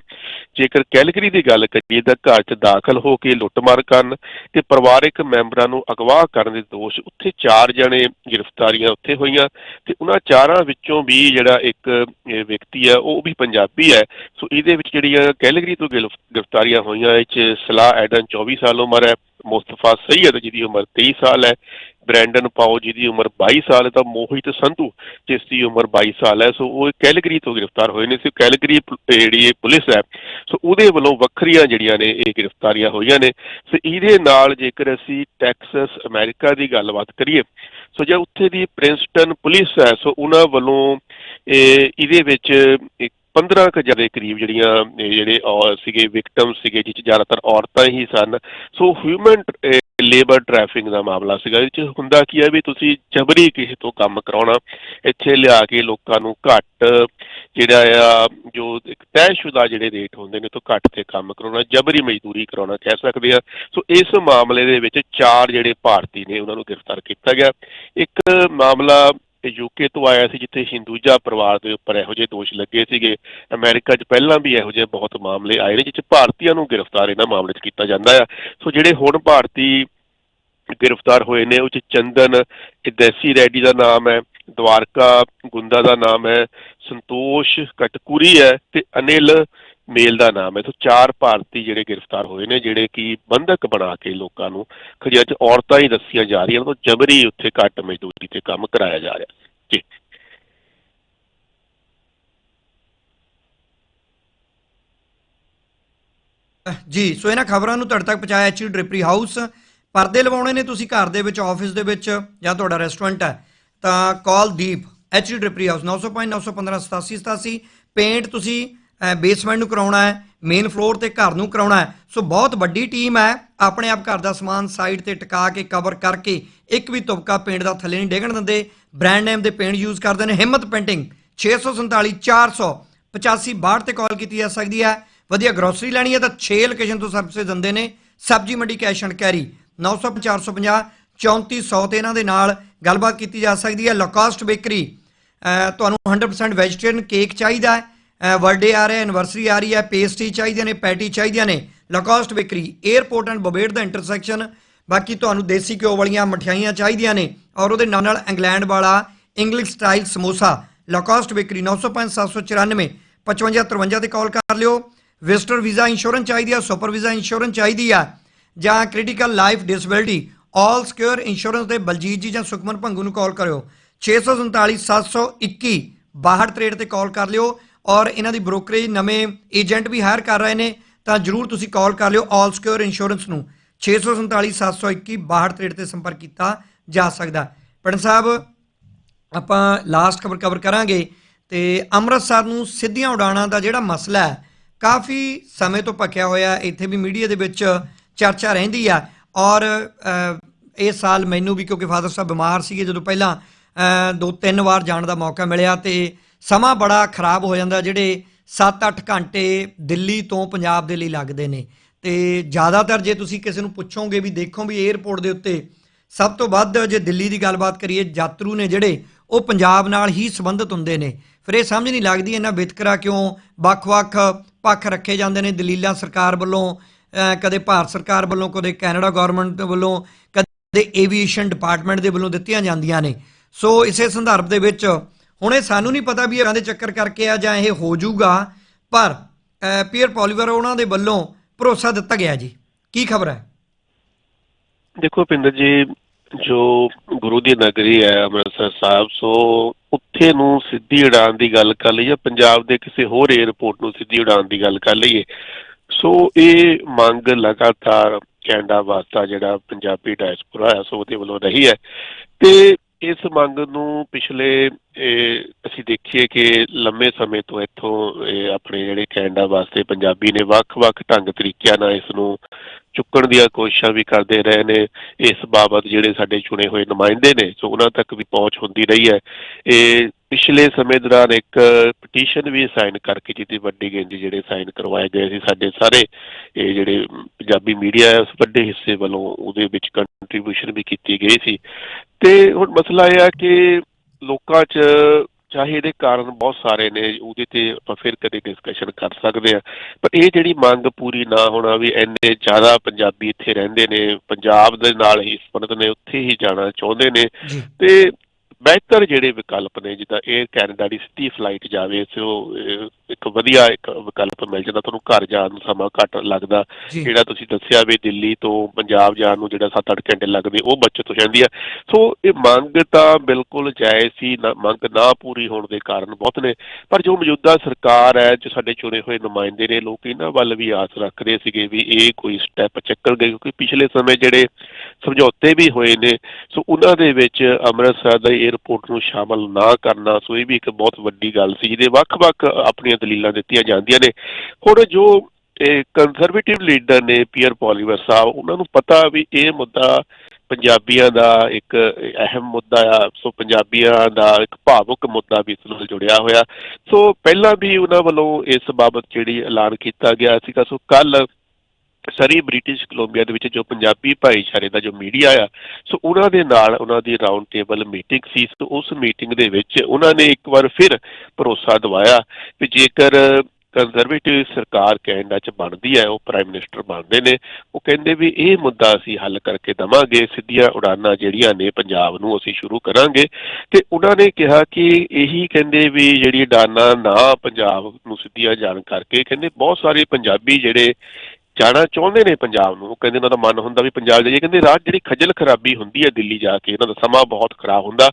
ਜੇਕਰ ਕੈਲਗਰੀ ਦੀ ਗੱਲ ਕਰੀਏ ਤਾਂ ਘਰ 'ਚ ਦਾਖਲ ਹੋ ਕੇ ਲੁੱਟਮਾਰ ਕਰਨ ਤੇ ਪਰਿਵਾਰਕ ਮੈਂਬਰਾਂ ਨੂੰ ਅਗਵਾ ਕਰਨ ਦੇ ਦੋਸ਼, ਉੱਥੇ ਚਾਰ ਜਣੇ ਗ੍ਰਿਫਤਾਰੀਆਂ ਉੱਥੇ ਹੋਈਆਂ ਤੇ ਉਹਨਾਂ ਚਾਰਾਂ ਵਿੱਚੋਂ ਵੀ ਜਿਹੜਾ ਇੱਕ ਵਿਅਕਤੀ ਹੈ, ਉਹ ਵੀ ਪੰਜਾਬੀ ਹੈ। ਸੋ ਇਹਦੇ ਵਿੱਚ ਜਿਹੜੀਆਂ ਕੈਲਗਰੀ ਤੋਂ ਗਿਲਫ- ਗ੍ਰਿਫਤਾਰੀਆਂ ਹੋਈਆਂ, ਇਹ 'ਚ ਸਲਾਹ ਐਡਨ 24 ਸਾਲ ਉਮਰ ਹੈ, ਮੁਸਤਫਾ ਸਈਦ ਜਿਹਦੀ ਉਮਰ 23 ਸਾਲ ਹੈ, ਬ੍ਰੈਂਡਨ ਪਾਓ ਜਿਹਦੀ ਉਮਰ 22 ਸਾਲ ਹੈ ਤਾਂ ਮੋਹਿਤ ਸੰਧੂ ਜਿਸ ਦੀ ਉਮਰ 22 ਸਾਲ ਹੈ, ਸੋ ਉਹ ਕੈਲਗਰੀ ਤੋਂ ਗ੍ਰਿਫਤਾਰ ਹੋਏ ਨੇ, ਸੋ ਕੈਲਗਰੀ ਜਿਹੜੀ ਇਹ ਪੁਲਿਸ ਹੈ, ਸੋ ਉਹਦੇ ਵੱਲੋਂ ਵੱਖਰੀਆਂ ਜਿਹੜੀਆਂ ਨੇ ਇਹ ਗ੍ਰਿਫਤਾਰੀਆਂ ਹੋਈਆਂ ਨੇ, ਸੋ ਇਹਦੇ ਨਾਲ ਜੇਕਰ ਅਸੀਂ ਟੈਕਸਸ ਅਮਰੀਕਾ ਦੀ ਗੱਲਬਾਤ ਕਰੀਏ, ਸੋ ਜੇ ਉੱਥੇ ਦੀ ਪ੍ਰਿੰਸਟਨ ਪੁਲਿਸ ਹੈ, ਸੋ ਉਹਨਾਂ ਵੱਲੋਂ ਇਹ, ਇਹਦੇ ਵਿੱਚ 15 ਕੁ ਜ਼ਿਆਦਾ ਕਰੀਬ ਜਿਹੜੀਆਂ ਇਹ ਜਿਹੜੇ ਔਰ ਸੀਗੇ ਵਿਕਟਮ ਸੀਗੇ ਜਿਸ 'ਚ ਜ਼ਿਆਦਾਤਰ ਔਰਤਾਂ ਹੀ ਸਨ। ਸੋ ਹਿਊਮਨ ਲੇਬਰ ਟ੍ਰੈਫਿਕ ਦਾ ਮਾਮਲਾ ਸੀਗਾ। ਇਹ 'ਚ ਹੁੰਦਾ ਕੀ ਹੈ ਵੀ ਤੁਸੀਂ ਜਬਰੀ ਕਿਸੇ ਤੋਂ ਕੰਮ ਕਰਾਉਣਾ, ਇੱਥੇ ਲਿਆ ਕੇ ਲੋਕਾਂ ਨੂੰ ਘੱਟ, ਜਿਹੜਾ ਆ, ਜੋ ਇੱਕ ਤੈਅਸ਼ੁਦਾ ਜਿਹੜੇ ਰੇਟ ਹੁੰਦੇ ਨੇ, ਤੋਂ ਘੱਟ ਤੇ ਕੰਮ ਕਰਾਉਣਾ, ਜਬਰੀ ਮਜ਼ਦੂਰੀ ਕਰਾਉਣਾ ਕਹਿ ਸਕਦੇ ਆ। ਸੋ ਇਸ ਮਾਮਲੇ ਦੇ ਵਿੱਚ ਚਾਰ ਜਿਹੜੇ ਭਾਰਤੀ ਨੇ, ਉਹਨਾਂ ਨੂੰ ਗ੍ਰਿਫਤਾਰ ਕੀਤਾ ਗਿਆ। ਇੱਕ ਮਾਮਲਾ ਯੂਕੇ ਤੋਂ ਆਇਆ ਸੀ ਜਿੱਥੇ ਹਿੰਦੂਜਾ ਪਰਿਵਾਰ ਦੇ ਉੱਪਰ ਇਹੋ ਜਿਹੇ ਦੋਸ਼ ਲੱਗੇ ਸੀਗੇ। ਅਮਰੀਕਾ 'ਚ ਪਹਿਲਾਂ ਵੀ ਇਹੋ ਜਿਹੇ ਬਹੁਤ ਮਾਮਲੇ ਆਏ ਨੇ, ਜਿੱਥੇ ਭਾਰਤੀਆਂ ਨੂੰ ਗ੍ਰਿਫਤਾਰ ਇਹਨਾਂ ਮਾਮਲੇ 'ਚ ਕੀਤਾ ਜਾਂਦਾ ਆ। ਸੋ ਜਿਹੜੇ ਹੁਣ ਭਾਰਤੀ ਗ੍ਰਿਫਤਾਰ ਹੋਏ ਨੇ, ਉਹ 'ਚ ਚੰਦਨ ਦੇਸੀ ਰੈਡੀ ਦਾ ਨਾਮ ਹੈ, ਦਵਾਰਕਾ ਗੁੰਦਾ ਦਾ ਨਾਮ ਹੈ, ਸੰਤੋਸ਼ ਕਟਕੁਰੀ ਹੈ ਤੇ ਅਨਿਲ ਮੇਲ ਦਾ ਨਾਮ ਹੈ। ਸੋ ਚਾਰ ਭਾਰਤੀ ਜਿਹੜੇ ਗ੍ਰਿਫਤਾਰ ਹੋਏ ਨੇ, ਜਿਹੜੇ ਕਿ ਬੰਧਕ ਬਣਾ ਕੇ ਲੋਕਾਂ ਨੂੰ ਖਜਿਆ ਔਰਤਾਂ ਹੀ ਦੱਸੀਆਂ ਜਾ ਰਹੀਆਂ ਤੋਂ ਜਬਰੀ ਉੱਥੇ ਘੱਟ ਮਜ਼ਦੂਰੀ ਤੇ ਕੰਮ ਕਰਾਇਆ ਜਾ ਰਿਹਾ। ਜੀ। ਜੀ, ਸੋ ਇਹਨਾਂ ਖਬਰਾਂ ਨੂੰ ਤੁਹਾਡੇ ਤੱਕ ਪਹੁੰਚਾਇਆ ਐਚਡੀ ਡ੍ਰਿਪਰੀ ਹਾਊਸ। ਪਰਦੇ ਲਵਾਉਣੇ ਨੇ ਤੁਸੀਂ ਘਰ ਦੇ ਵਿੱਚ, ਆਫਿਸ ਦੇ ਵਿੱਚ ਜਾਂ ਤੁਹਾਡਾ ਰੈਸਟੋਰੈਂਟ ਹੈ। ਤਾਂ call Deep HD drapery house 905-915-8787 paint ਤੁਸੀਂ ਬੇਸਮੈਂਟ ਨੂੰ ਕਰਾਉਣਾ ਹੈ ਮੇਨ ਫਲੋਰ ਤੇ ਘਰ ਨੂੰ ਕਰਾਉਣਾ ਹੈ। ਸੋ ਬਹੁਤ ਵੱਡੀ ਟੀਮ ਹੈ, ਆਪਣੇ ਆਪ ਘਰ ਦਾ ਸਮਾਨ ਸਾਈਡ ਤੇ ਟਿਕਾ ਕੇ ਕਵਰ ਕਰਕੇ ਇੱਕ ਵੀ ਤੁਪਕਾ ਪੇਂਟ ਦਾ ਥੱਲੇ ਨਹੀਂ ਡੇਗਣ ਦਿੰਦੇ। ਬ੍ਰਾਂਡ ਨੇਮ ਦੇ ਪੇਂਟ ਯੂਜ਼ ਕਰਦੇ ਨੇ ਹਿੰਮਤ ਪੇਂਟਿੰਗ 647 400 85 62 ਤੇ ਕਾਲ ਕੀਤੀ ਜਾ ਸਕਦੀ ਹੈ। ਵਧੀਆ ਗਰੋਸਰੀ ਲੈਣੀ ਹੈ ਤਾਂ 6 ਲੋਕੇਸ਼ਨ ਤੋਂ ਸਰਵਿਸਿਜ਼ ਦਿੰਦੇ ਨੇ। ਸਬਜੀ ਮੰਡੀ ਕੈਸ਼ ਐਂਡ ਕੈਰੀ 900 450 3400 ਤੇ ਇਹਨਾਂ ਦੇ ਨਾਲ ਗੱਲਬਾਤ ਕੀਤੀ ਜਾ ਸਕਦੀ ਹੈ। ਲੋਕਾਸਟ ਬੇਕਰੀ ਤੁਹਾਨੂੰ 100% ਵੈਜੀਟੇਰੀਅਨ ਕੇਕ ਚਾਹੀਦਾ ਹੈ। ਬਰਥਡੇ ਆ ਰਿਹਾ ਐਨਵਰਸਰੀ ਆ ਰਹੀ ਹੈ ਪੇਸਟਰੀ ਚਾਹੀਦੀਆਂ ਨੇ ਪੈਟੀ ਚਾਹੀਦੀਆਂ ਨੇ low cost bakery airport and Bovaird the intersection ਬਾਕੀ ਤੁਹਾਨੂੰ ਦੇਸੀ ਘਿਓ ਵਾਲੀਆਂ ਮਠਿਆਈਆਂ ਚਾਹੀਦੀਆਂ ਨੇ, ਔਰ ਉਹਦੇ ਨਾਲ ਨਾਲ ਇੰਗਲੈਂਡ ਵਾਲਾ English style samosa low cost bakery 905 794 5553 ਤੇ ਕਾਲ ਕਰ ਲਿਓ ਵਿਜ਼ਟਰ ਵੀਜ਼ਾ ਇੰਸ਼ੋਰੈਂਸ ਚਾਹੀਦੀ ਆ ਸੁਪਰ ਵੀਜ਼ਾ ਇੰਸ਼ੋਰੈਂਸ ਚਾਹੀਦੀ ਆ, ਜਾਂ critical life disability all secure insurance ਦੇ ਬਲਜੀਤ ਜੀ ਜਾਂ ਸੁਖਮਨ ਭੰਗੂ ਨੂੰ ਕਾਲ ਕਰਿਓ 647 721 6263 ਤੇ ਕਾਲ ਕਰ ਲਿਓ ਔਰ ਇਹਨਾਂ ਦੀ ਬ੍ਰੋਕਰੇਜ ਨਵੇਂ ਏਜੰਟ ਵੀ ਹਾਇਰ ਕਰ ਰਹੇ ਨੇ ਤਾਂ ਜਰੂਰ ਤੁਸੀਂ ਕਾਲ ਕਰ ਲਿਓ ਆਲ ਸਿਕਿਉਰ ਇੰਸ਼ੋਰੈਂਸ ਨੂੰ। 647 721 6263 ਤੇ ਸੰਪਰਕ ਕੀਤਾ ਜਾ ਸਕਦਾ। ਪਿੰਡ ਸਾਹਿਬ ਆਪਾਂ ਲਾਸਟ ਖਬਰ ਕਵਰ ਕਰਾਂਗੇ ਤੇ ਅੰਮ੍ਰਿਤਸਰ ਨੂੰ ਸਿੱਧੀਆਂ ਉਡਾਣਾਂ ਦਾ ਜਿਹੜਾ ਮਸਲਾ ਹੈ ਕਾਫੀ ਸਮੇਂ ਤੋਂ ਪੱਕਿਆ ਹੋਇਆ ਇੱਥੇ ਵੀ ਮੀਡੀਆ ਦੇ ਵਿੱਚ ਚਰਚਾ ਰਹਿੰਦੀ ਆ। ਔਰ ਅ, ਇਸ ਸਾਲ ਮੈਨੂੰ ਵੀ ਕਿਉਂਕਿ ਫਾਦਰ ਸਾਹਿਬ ਬਿਮਾਰ ਸੀਗੇ ਜਦੋਂ ਪਹਿਲਾਂ ਦੋ ਤਿੰਨ ਵਾਰ ਜਾਣ ਦਾ ਮੌਕਾ ਮਿਲਿਆ ਤੇ ਸਮਾਂ ਬੜਾ ਖਰਾਬ ਹੋ ਜਾਂਦਾ, ਜਿਹੜੇ 7-8 ਘੰਟੇ ਦਿੱਲੀ ਤੋਂ ਪੰਜਾਬ ਦੇ ਲਈ ਲੱਗਦੇ ਨੇ। ਤੇ ਜ਼ਿਆਦਾਤਰ ਜੇ ਤੁਸੀਂ ਕਿਸੇ ਨੂੰ ਪੁੱਛੋਗੇ ਵੀ ਦੇਖੋ ਵੀ 에ਅਰਪੋਰਟ ਦੇ ਉੱਤੇ ਸਭ ਤੋਂ ਵੱਧ ਜੇ ਦਿੱਲੀ ਦੀ ਗੱਲਬਾਤ ਕਰੀਏ, ਯਾਤਰੂ ਨੇ ਜਿਹੜੇ ਉਹ ਪੰਜਾਬ ਨਾਲ ਹੀ ਸੰਬੰਧਿਤ ਹੁੰਦੇ ਨੇ। ਫਿਰ ਇਹ ਸਮਝ ਨਹੀਂ ਲੱਗਦੀ ਇਹਨਾਂ ਵਿਤਕਰਾ ਕਿਉਂ ਵੱਖ-ਵੱਖ ਪੱਖ ਰੱਖੇ ਜਾਂਦੇ ਨੇ ਦਲੀਲਾਂ ਸਰਕਾਰ ਵੱਲੋਂ ਕਦੇ ਭਾਰਤ ਸਰਕਾਰ ਵੱਲੋਂ, ਕਦੇ ਕੈਨੇਡਾ ਗਵਰਨਮੈਂਟ ਵੱਲੋਂ, ਕਦੇ ਏਵੀਏਸ਼ਨ ਡਿਪਾਰਟਮੈਂਟ ਦੇ ਵੱਲੋਂ ਦਿੱਤੀਆਂ ਜਾਂਦੀਆਂ ਨੇ। ਸੋ ਇਸੇ ਸੰਦਰਭ ਦੇ ਵਿੱਚ ਹੁਣ ਇਹ ਸਾਨੂੰ ਨਹੀਂ ਪਤਾ ਵੀ ਇਹ ਦੇ ਚੱਕਰ ਕਰਕੇ ਆ ਜਾਂ ਇਹ ਹੋ ਜਾਊਗਾ, ਪਰ ਪੀਅਰ ਪੋਲੀਵਰ ਉਹਨਾਂ ਦੇ ਵੱਲੋਂ ਭਰੋਸਾ ਦਿੱਤਾ ਗਿਆ ਜੀ। ਕੀ ਖਬਰ ਹੈ? ਦੇਖੋ ਪਿੰਦਰ ਜੀ, ਜੋ ਗੁਰੂ ਦੀ ਨਗਰੀ ਹੈ ਅੰਮ੍ਰਿਤਸਰ ਸਾਹਿਬ, ਸੋ ਉੱਥੇ ਨੂੰ ਸਿੱਧੀ ਉਡਾਨ ਦੀ ਗੱਲ ਕਰ ਲਈਏ ਪੰਜਾਬ ਦੇ ਕਿਸੇ ਹੋਰ 에ਅਰਪੋਰਟ ਨੂੰ ਸਿੱਧੀ ਉਡਾਨ ਦੀ ਗੱਲ ਕਰ ਲਈਏ, ਸੋ ਇਹ ਮੰਗ ਲਗਾਤਾਰ ਕੈਨੇਡਾ ਵਾਸਤਾ ਜਿਹੜਾ ਪੰਜਾਬੀ ਡਾਇਸਪੋਰਾ ਹੈ, ਸੋ ਉਹਦੇ ਵੱਲੋਂ ਰਹੀ ਹੈ। ਤੇ ਇਸ ਮੰਗ ਨੂੰ ਪਿਛਲੇ ਅਸੀਂ ਦੇਖੀਏ ਕਿ ਲੰਮੇ ਸਮੇਂ ਤੋਂ ਇੱਥੋਂ ਆਪਣੇ ਜਿਹੜੇ ਕੈਨੇਡਾ ਵਾਸਤੇ ਪੰਜਾਬੀ ਨੇ ਵੱਖ-ਵੱਖ ਢੰਗ ਤਰੀਕਿਆਂ ਨਾਲ ਇਸ ਨੂੰ ਚੁੱਕਣ ਦੀਆਂ ਕੋਸ਼ਿਸ਼ਾਂ ਵੀ ਕਰਦੇ ਰਹੇ ਨੇ, ਇਸ ਬਾਬਤ ਜਿਹੜੇ ਸਾਡੇ ਚੁਣੇ ਹੋਏ ਨੁਮਾਇੰਦੇ ਨੇ, ਸੋ ਉਹਨਾਂ ਤੱਕ ਵੀ ਪਹੁੰਚ ਹੁੰਦੀ ਰਹੀ ਹੈ। ਇਹ ਪਿਛਲੇ ਸਮੇਂ ਦੌਰਾਨ ਇੱਕ ਪਟੀਸ਼ਨ ਵੀ ਸਾਈਨ ਕਰਕੇ ਜਿਹਦੀ ਵੱਡੀ ਗਿਣਤੀ ਜਿਹੜੇ ਸਾਈਨ ਕਰਵਾਏ ਗਏ ਸੀ ਸਾਡੇ ਸਾਰੇ, ਇਹ ਜਿਹੜੇ ਪੰਜਾਬੀ ਮੀਡੀਆ ਹੈ, ਉਸ ਵੱਡੇ ਹਿੱਸੇ ਵੱਲੋਂ ਉਹਦੇ ਵਿੱਚ ਕੰਟਰੀਬਿਊਸ਼ਨ ਵੀ ਕੀਤੀ ਗਈ ਸੀ। ਤੇ ਹੁਣ ਮਸਲਾ ਇਹ ਆ ਕਿ ਲੋਕਾਂ 'ਚ ਚਾਹੇ ਇਹਦੇ ਕਾਰਨ ਬਹੁਤ ਸਾਰੇ ਨੇ ਉਹਦੇ ਤੇ ਆਪਾਂ ਫਿਰ ਕਦੇ ਡਿਸਕਸ਼ਨ ਕਰ ਸਕਦੇ ਆ ਪਰ ਇਹ ਜਿਹੜੀ ਮੰਗ ਪੂਰੀ ਨਾ ਹੋਣਾ ਵੀ ਇੰਨੇ ਜ਼ਿਆਦਾ ਪੰਜਾਬੀ ਇੱਥੇ ਰਹਿੰਦੇ ਨੇ ਪੰਜਾਬ ਦੇ ਨਾਲ ਹੀ ਸੰਬੰਧਿਤ ਨੇ ਉੱਥੇ ਹੀ ਜਾਣਾ ਚਾਹੁੰਦੇ ਨੇ ਤੇ ਬਿਹਤਰ ਜਿਹੜੇ ਵਿਕਲਪ ਨੇ ਜਿੱਦਾਂ 에ਅਰ ਕੈਨੇਡਾ ਦੀ ਸਿੱਧੀ ਫਲਾਈਟ ਜਾਵੇ ਸੋ ਇੱਕ ਵਧੀਆ ਇੱਕ ਵਿਕਲਪ ਮਿਲ ਜਾਂਦਾ ਤੁਹਾਨੂੰ ਘਰ ਜਾਣ ਨੂੰ ਸਮਾਂ ਘੱਟ ਲੱਗਦਾ। ਜਿਹੜਾ ਤੁਸੀਂ ਦੱਸਿਆ ਵੀ ਦਿੱਲੀ ਤੋਂ ਪੰਜਾਬ ਜਾਣ ਨੂੰ ਜਿਹੜਾ 7-8 ਘੰਟੇ ਲੱਗਦੇ ਉਹ ਬਚਤ ਹੋ ਜਾਂਦੀ ਆ ਸੋ ਇਹ ਮੰਗ ਤਾਂ ਬਿਲਕੁਲ ਜਾਇਜ਼ ਸੀ ਮੰਗ ਨਾ ਪੂਰੀ ਹੋਣ ਦੇ ਕਾਰਨ ਬਹੁਤ ਨੇ। ਪਰ ਜੋ ਮੌਜੂਦਾ ਸਰਕਾਰ ਹੈ ਜੋ ਸਾਡੇ ਚੁਣੇ ਹੋਏ ਨੁਮਾਇੰਦੇ ਨੇ ਲੋਕ ਇਹਨਾਂ ਵੱਲ ਵੀ ਆਸ ਰੱਖਦੇ ਸੀਗੇ ਵੀ ਇਹ ਕੋਈ ਸਟੈਪ ਚੱਕਣਗੇ ਕਿਉਂਕਿ ਪਿਛਲੇ ਸਮੇਂ ਜਿਹੜੇ ਸਮਝੌਤੇ ਵੀ ਹੋਏ ਨੇ ਸੋ ਉਹਨਾਂ ਦੇ ਵਿੱਚ ਅੰਮ੍ਰਿਤਸਰ ਦਾ 에ਅਰਪੋਰਟ ਨੂੰ ਸ਼ਾਮਲ ਨਾ ਕਰਨਾ, ਸੋ ਇਹ ਵੀ ਇੱਕ ਬਹੁਤ ਵੱਡੀ ਗੱਲ ਸੀ, ਜਿਹਦੇ ਵੱਖ-ਵੱਖ ਆਪਣੀਆਂ ਦਲੀਲਾਂ ਦਿੱਤੀਆਂ ਜਾਂਦੀਆਂ ਨੇ। ਹੁਣ ਜੋ ਕੰਜ਼ਰਵੇਟਿਵ ਲੀਡਰ ਨੇ ਪੀਅਰ ਪੋਲੀਵਰ ਸਾਹਿਬ, ਉਹਨਾਂ ਨੂੰ ਪਤਾ ਵੀ ਇਹ ਮੁੱਦਾ ਪੰਜਾਬੀਆਂ ਦਾ ਇੱਕ ਅਹਿਮ ਮੁੱਦਾ ਆ, ਸੋ ਪੰਜਾਬੀਆਂ ਦਾ ਇੱਕ ਭਾਵੁਕ ਮੁੱਦਾ ਵੀ ਇਸ ਨਾਲ ਜੁੜਿਆ ਹੋਇਆ। ਸੋ ਪਹਿਲਾਂ ਵੀ ਉਹਨਾਂ ਵੱਲੋਂ ਇਸ ਬਾਬਤ ਜਿਹੜੀ ਐਲਾਨ ਕੀਤਾ ਗਿਆ ਸੀਗਾ, ਸੋ ਕੱਲ ਸਰੀ ਬ੍ਰਿਟਿਸ਼ ਕੋਲੰਬੀਆ ਦੇ ਵਿੱਚ ਜੋ ਪੰਜਾਬੀ ਭਾਈਚਾਰੇ ਦਾ ਜੋ ਮੀਡੀਆ ਆ, ਸੋ ਉਹਨਾਂ ਦੇ ਨਾਲ ਉਹਨਾਂ ਦੀ ਰਾਉਂਡ ਟੇਬਲ ਮੀਟਿੰਗ ਸੀ, ਸੋ ਉਸ ਮੀਟਿੰਗ ਦੇ ਵਿੱਚ ਉਹਨਾਂ ਨੇ ਇੱਕ ਵਾਰ ਫਿਰ ਭਰੋਸਾ ਦਿਵਾਇਆ ਕਿ ਜੇਕਰ ਕੰਜ਼ਰਵੇਟਿਵ ਸਰਕਾਰ ਕੈਨੇਡਾ 'ਚ ਬਣਦੀ ਹੈ, ਉਹ ਪ੍ਰਾਈਮ ਮਿਨਿਸਟਰ ਬਣਦੇ ਨੇ, ਉਹ ਕਹਿੰਦੇ ਵੀ ਇਹ ਮੁੱਦਾ ਅਸੀਂ ਹੱਲ ਕਰਕੇ ਦਵਾਂਗੇ, ਸਿੱਧੀਆਂ ਉਡਾਨਾਂ ਜਿਹੜੀਆਂ ਨੇ ਪੰਜਾਬ ਨੂੰ ਅਸੀਂ ਸ਼ੁਰੂ ਕਰਾਂਗੇ, ਤੇ ਉਹਨਾਂ ਨੇ ਕਿਹਾ ਕਿ ਇਹੀ ਕਹਿੰਦੇ ਵੀ ਜਿਹੜੀ ਉਡਾਨਾਂ ਨਾ ਪੰਜਾਬ ਨੂੰ ਸਿੱਧੀਆਂ ਜਾਣ ਕਰਕੇ, ਕਹਿੰਦੇ ਬਹੁਤ ਸਾਰੇ ਪੰਜਾਬੀ ਜਿਹੜੇ ਜਾਣਾ ਚਾਹੁੰਦੇ ਨੇ ਪੰਜਾਬ ਨੂੰ ਉਹ ਕਹਿੰਦੇ ਉਹਨਾਂ ਦਾ ਮਨ ਹੁੰਦਾ ਵੀ ਪੰਜਾਬ ਜਾਈਏ ਕਹਿੰਦੇ ਰਾਤ ਜਿਹੜੀ ਖੱਜਲ ਖਰਾਬੀ ਹੁੰਦੀ ਹੈ ਦਿੱਲੀ ਜਾ ਕੇ ਇਹਨਾਂ ਦਾ ਸਮਾਂ ਬਹੁਤ ਖਰਾਬ ਹੁੰਦਾ।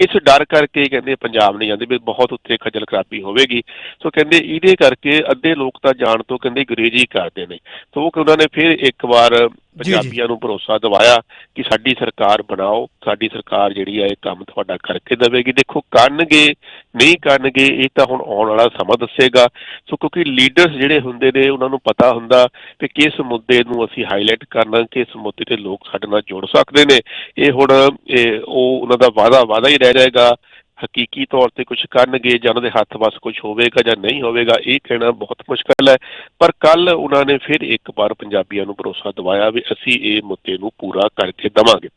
ਇਸ ਡਰ ਕਰਕੇ ਕਹਿੰਦੇ ਪੰਜਾਬ ਨਹੀਂ ਜਾਂਦੇ ਵੀ ਬਹੁਤ ਉੱਥੇ ਖੱਜਲ ਖਰਾਬੀ ਹੋਵੇਗੀ। ਸੋ ਕਹਿੰਦੇ ਇਹਦੇ ਕਰਕੇ ਅੱਧੇ ਲੋਕ ਤਾਂ ਜਾਣ ਤੋਂ ਕਹਿੰਦੇ ਗੁਰੇਜ਼ੀ ਕਰਦੇ ਨੇ। ਸੋ ਉਹ ਉਹਨਾਂ ਨੇ ਫਿਰ ਇੱਕ ਵਾਰ। ਪੰਜਾਬੀਆਂ ਨੂੰ ਭਰੋਸਾ ਦਿਵਾਇਆ ਕਿ ਸਾਡੀ ਸਰਕਾਰ ਬਣਾਓ ਸਾਡੀ ਸਰਕਾਰ ਜਿਹੜੀ ਹੈ ਇਹ ਕੰਮ ਤੁਹਾਡਾ ਕਰਕੇ ਦੇਵੇਗੀ। ਦੇਖੋ ਕਰਨਗੇ ਨਹੀਂ ਕਰਨਗੇ, ਇਹ ਤਾਂ ਹੁਣ ਆਉਣ ਵਾਲਾ ਸਮਾਂ ਦੱਸੇਗਾ। ਸੋ ਕਿਉਂਕਿ ਲੀਡਰਸ ਜਿਹੜੇ ਹੁੰਦੇ ਨੇ, ਉਹਨਾਂ ਨੂੰ ਪਤਾ ਹੁੰਦਾ ਕਿ ਕਿਸ ਮੁੱਦੇ ਨੂੰ ਅਸੀਂ ਹਾਈਲਾਈਟ ਕਰਨਾ, ਕਿਸ ਮੁੱਦੇ ਤੇ ਲੋਕ ਸਾਡੇ ਨਾਲ ਜੁੜ ਸਕਦੇ ਨੇ। ਇਹ ਹੁਣ, ਇਹ ਉਹ ਉਹਨਾਂ ਦਾ ਵਾਦਾ ਵਾਦਾ ਹੀ ਰਹਿ ਜਾਏਗਾ। ਹਕੀਕੀ ਤੌਰ ਤੇ ਕੁਝ ਕਰਨਗੇ ਜਾਂ ਉਹਨਾਂ ਦੇ ਹੱਥ ਵੱਸ ਕੁਝ ਹੋਵੇਗਾ ਜਾਂ ਨਹੀਂ ਹੋਵੇਗਾ ਇਹ ਕਹਿਣਾ ਬਹੁਤ ਮੁਸ਼ਕਲ ਹੈ। ਪਰ ਕੱਲ ਉਹਨਾਂ ਨੇ ਫਿਰ ਇੱਕ ਵਾਰ ਪੰਜਾਬੀਆਂ ਨੂੰ ਭਰੋਸਾ ਦਿਵਾਇਆ ਵੀ ਅਸੀਂ ਇਹ ਮੁੱਦੇ ਨੂੰ ਪੂਰਾ ਕਰਕੇ ਦਵਾਂਗੇ।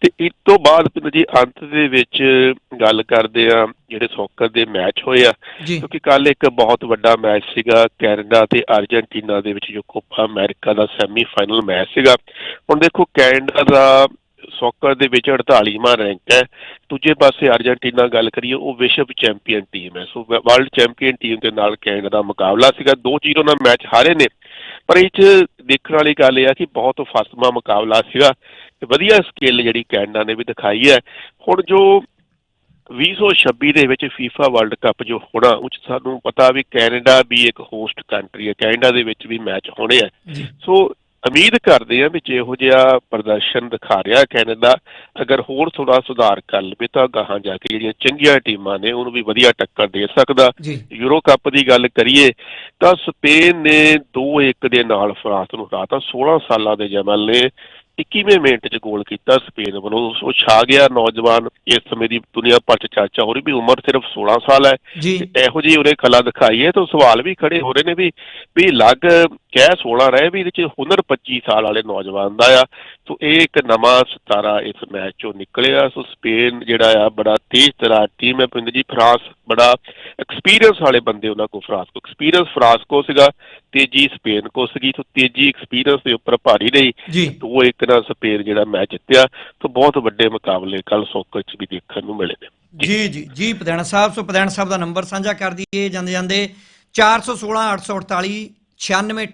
ਤੇ ਇਸ ਤੋਂ ਬਾਅਦ ਪਿੰਡ ਜੀ ਅੰਤ ਦੇ ਵਿੱਚ ਗੱਲ ਕਰਦੇ ਆ ਜਿਹੜੇ ਸੌਕਰ ਦੇ ਮੈਚ ਹੋਏ ਆ। ਕਿਉਂਕਿ ਕੱਲ ਇੱਕ ਬਹੁਤ ਵੱਡਾ ਮੈਚ ਸੀਗਾ ਕੈਨੇਡਾ ਤੇ ਅਰਜਨਟੀਨਾ ਦੇ ਵਿੱਚ ਜੋ ਕੋਪਾ ਅਮਰੀਕਾ ਦਾ ਸੈਮੀਫਾਈਨਲ ਮੈਚ ਸੀਗਾ। ਹੁਣ ਦੇਖੋ ਕੈਨੇਡਾ ਦਾ ਸੌਕਰ ਦੇ ਵਿੱਚ 48ਵਾਂ ਰੈਂਕ ਹੈ। ਦੂਜੇ ਪਾਸੇ ਅਰਜਨਟੀਨਾ ਗੱਲ ਕਰੀਏ ਉਹ ਵਿਸ਼ਵ ਚੈਂਪੀਅਨ ਟੀਮ ਹੈ। ਸੋ ਵਰਲਡ ਚੈਂਪੀਅਨ ਟੀਮ ਦੇ ਨਾਲ ਕੈਨੇਡਾ ਦਾ ਮੁਕਾਬਲਾ ਸੀਗਾ। 2-0 ਨਾਲ ਮੈਚ ਹਾਰੇ ਨੇ। ਪਰ ਇਹ 'ਚ ਦੇਖਣ ਵਾਲੀ ਗੱਲ ਇਹ ਆ ਕਿ ਬਹੁਤ ਫਸਮਾ ਮੁਕਾਬਲਾ ਸੀਗਾ ਤੇ ਵਧੀਆ ਸਕਿੱਲ ਜਿਹੜੀ ਕੈਨੇਡਾ ਨੇ ਵੀ ਦਿਖਾਈ ਹੈ। ਹੁਣ ਜੋ 2026 ਦੇ ਵਿੱਚ FIFA ਵਰਲਡ ਕੱਪ ਜੋ ਹੋਣਾ ਉਹ ਸਾਨੂੰ ਪਤਾ ਵੀ ਕੈਨੇਡਾ ਵੀ ਇੱਕ ਹੋਸਟ ਕੰਟਰੀ ਹੈ। ਕੈਨੇਡਾ ਦੇ ਵਿੱਚ ਵੀ ਮੈਚ ਹੋਣੇ ਆ। ਸੋ ਉਮੀਦ ਕਰਦੇ ਆ ਵੀ ਜਿਹੋ ਜਿਹਾ ਪ੍ਰਦਰਸ਼ਨ ਦਿਖਾ ਰਿਹਾ ਕੈਨੇਡਾ ਅਗਰ ਹੋਰ ਥੋੜਾ ਸੁਧਾਰ ਕਰ ਲਵੇ ਤਾਂ ਗਾਹਾਂ ਜਾ ਕੇ ਜਿਹੜੀਆਂ ਚੰਗੀਆਂ ਟੀਮਾਂ ਨੇ ਉਹਨੂੰ ਵੀ ਵਧੀਆ ਟੱਕਰ ਦੇ ਸਕਦਾ। ਯੂਰੋ ਕੱਪ ਦੀ ਗੱਲ ਕਰੀਏ ਤਾਂ ਸਪੇਨ ਨੇ 2-1 ਦੇ ਨਾਲ ਫਰਾਂਸ ਨੂੰ ਹਰਾਤਾ। 16 ਸਾਲਾਂ ਦੇ ਜਮਲ ਨੇ 21ਵੇਂ ਮਿੰਟ 'ਚ ਗੋਲ ਕੀਤਾ ਸਪੇਨ ਵੱਲੋਂ। ਉਹ ਛਾ ਗਿਆ। ਨੌਜਵਾਨ ਇਸ ਸਮੇਂ ਦੀ ਦੁਨੀਆ ਭਰ 'ਚ ਚਰਚਾ ਹੋ ਰਹੀ ਵੀ ਉਮਰ ਸਿਰਫ 16 ਸਾਲ ਹੈ। ਤੇ ਇਹੋ ਜਿਹੀ ਉਹਨੇ ਕਲਾ ਦਿਖਾਈ ਹੈ ਤਾਂ ਸਵਾਲ ਵੀ ਖੜੇ ਹੋ ਰਹੇ ਨੇ ਵੀ ਵੀ ਲੱਗ ਕਹਿ 16 ਰਹੇ ਵੀ ਇਹਦੇ ਚ ਹੁਨਰ 25 ਸਾਲ ਵਾਲੇ ਨੌਜਵਾਨ ਦਾ ਆ। ਸੋ ਇਹ ਇੱਕ ਨਵਾਂ ਸਿਤਾਰਾ ਇਸ ਮੈਚ ਚੋਂ ਨਿਕਲਿਆ। ਸੋ ਸਪੇਨ ਜਿਹੜਾ ਆ ਬੜਾ ਤੇਜ਼ ਤਰਾਰ ਟੀਮ ਹੈ ਪਿੰਡ ਜੀ ਫਰਾਂਸ ਬੜਾ ਐਕਸਪੀਰੀਅੰਸ ਵਾਲੇ ਬੰਦੇ ਉਹਨਾਂ ਕੋਲ ਫਰਾਂਸ ਕੋ ਐਕਸਪੀਰੀਅੰਸ ਫਰਾਂਸ ਕੋ ਸੀਗਾ ਤੇਜ਼ੀ ਸਪੇਨ ਕੋ ਸੀਗੀ। ਸੋ ਤੇਜ਼ੀ ਐਕਸਪੀਰੀਅੰਸ ਦੇ ਉੱਪਰ ਭਾਰੀ ਰਹੀ। ਜੀ। ਉਹ ਇੱਕ ਨਾਲ ਸਪੇਨ ਜਿਹੜਾ ਮੈਚ ਜਿੱਤਿਆ। ਸੋ ਬਹੁਤ ਵੱਡੇ ਮੁਕਾਬਲੇ ਕੱਲ ਸੌਕਰ ਚ ਵੀ ਦੇਖਣ ਨੂੰ ਮਿਲੇ ਨੇ। ਜੀ ਜੀ ਜੀ ਪਧਾਣਾ ਸਾਹਿਬ। ਸੋ ਪਧਾਣਾ ਸਾਹਿਬ ਦਾ ਨੰਬਰ ਸਾਂਝਾ ਕਰ ਦਈਏ। ਜਾਂਦੇ ਜਾਂਦੇ 416 848 96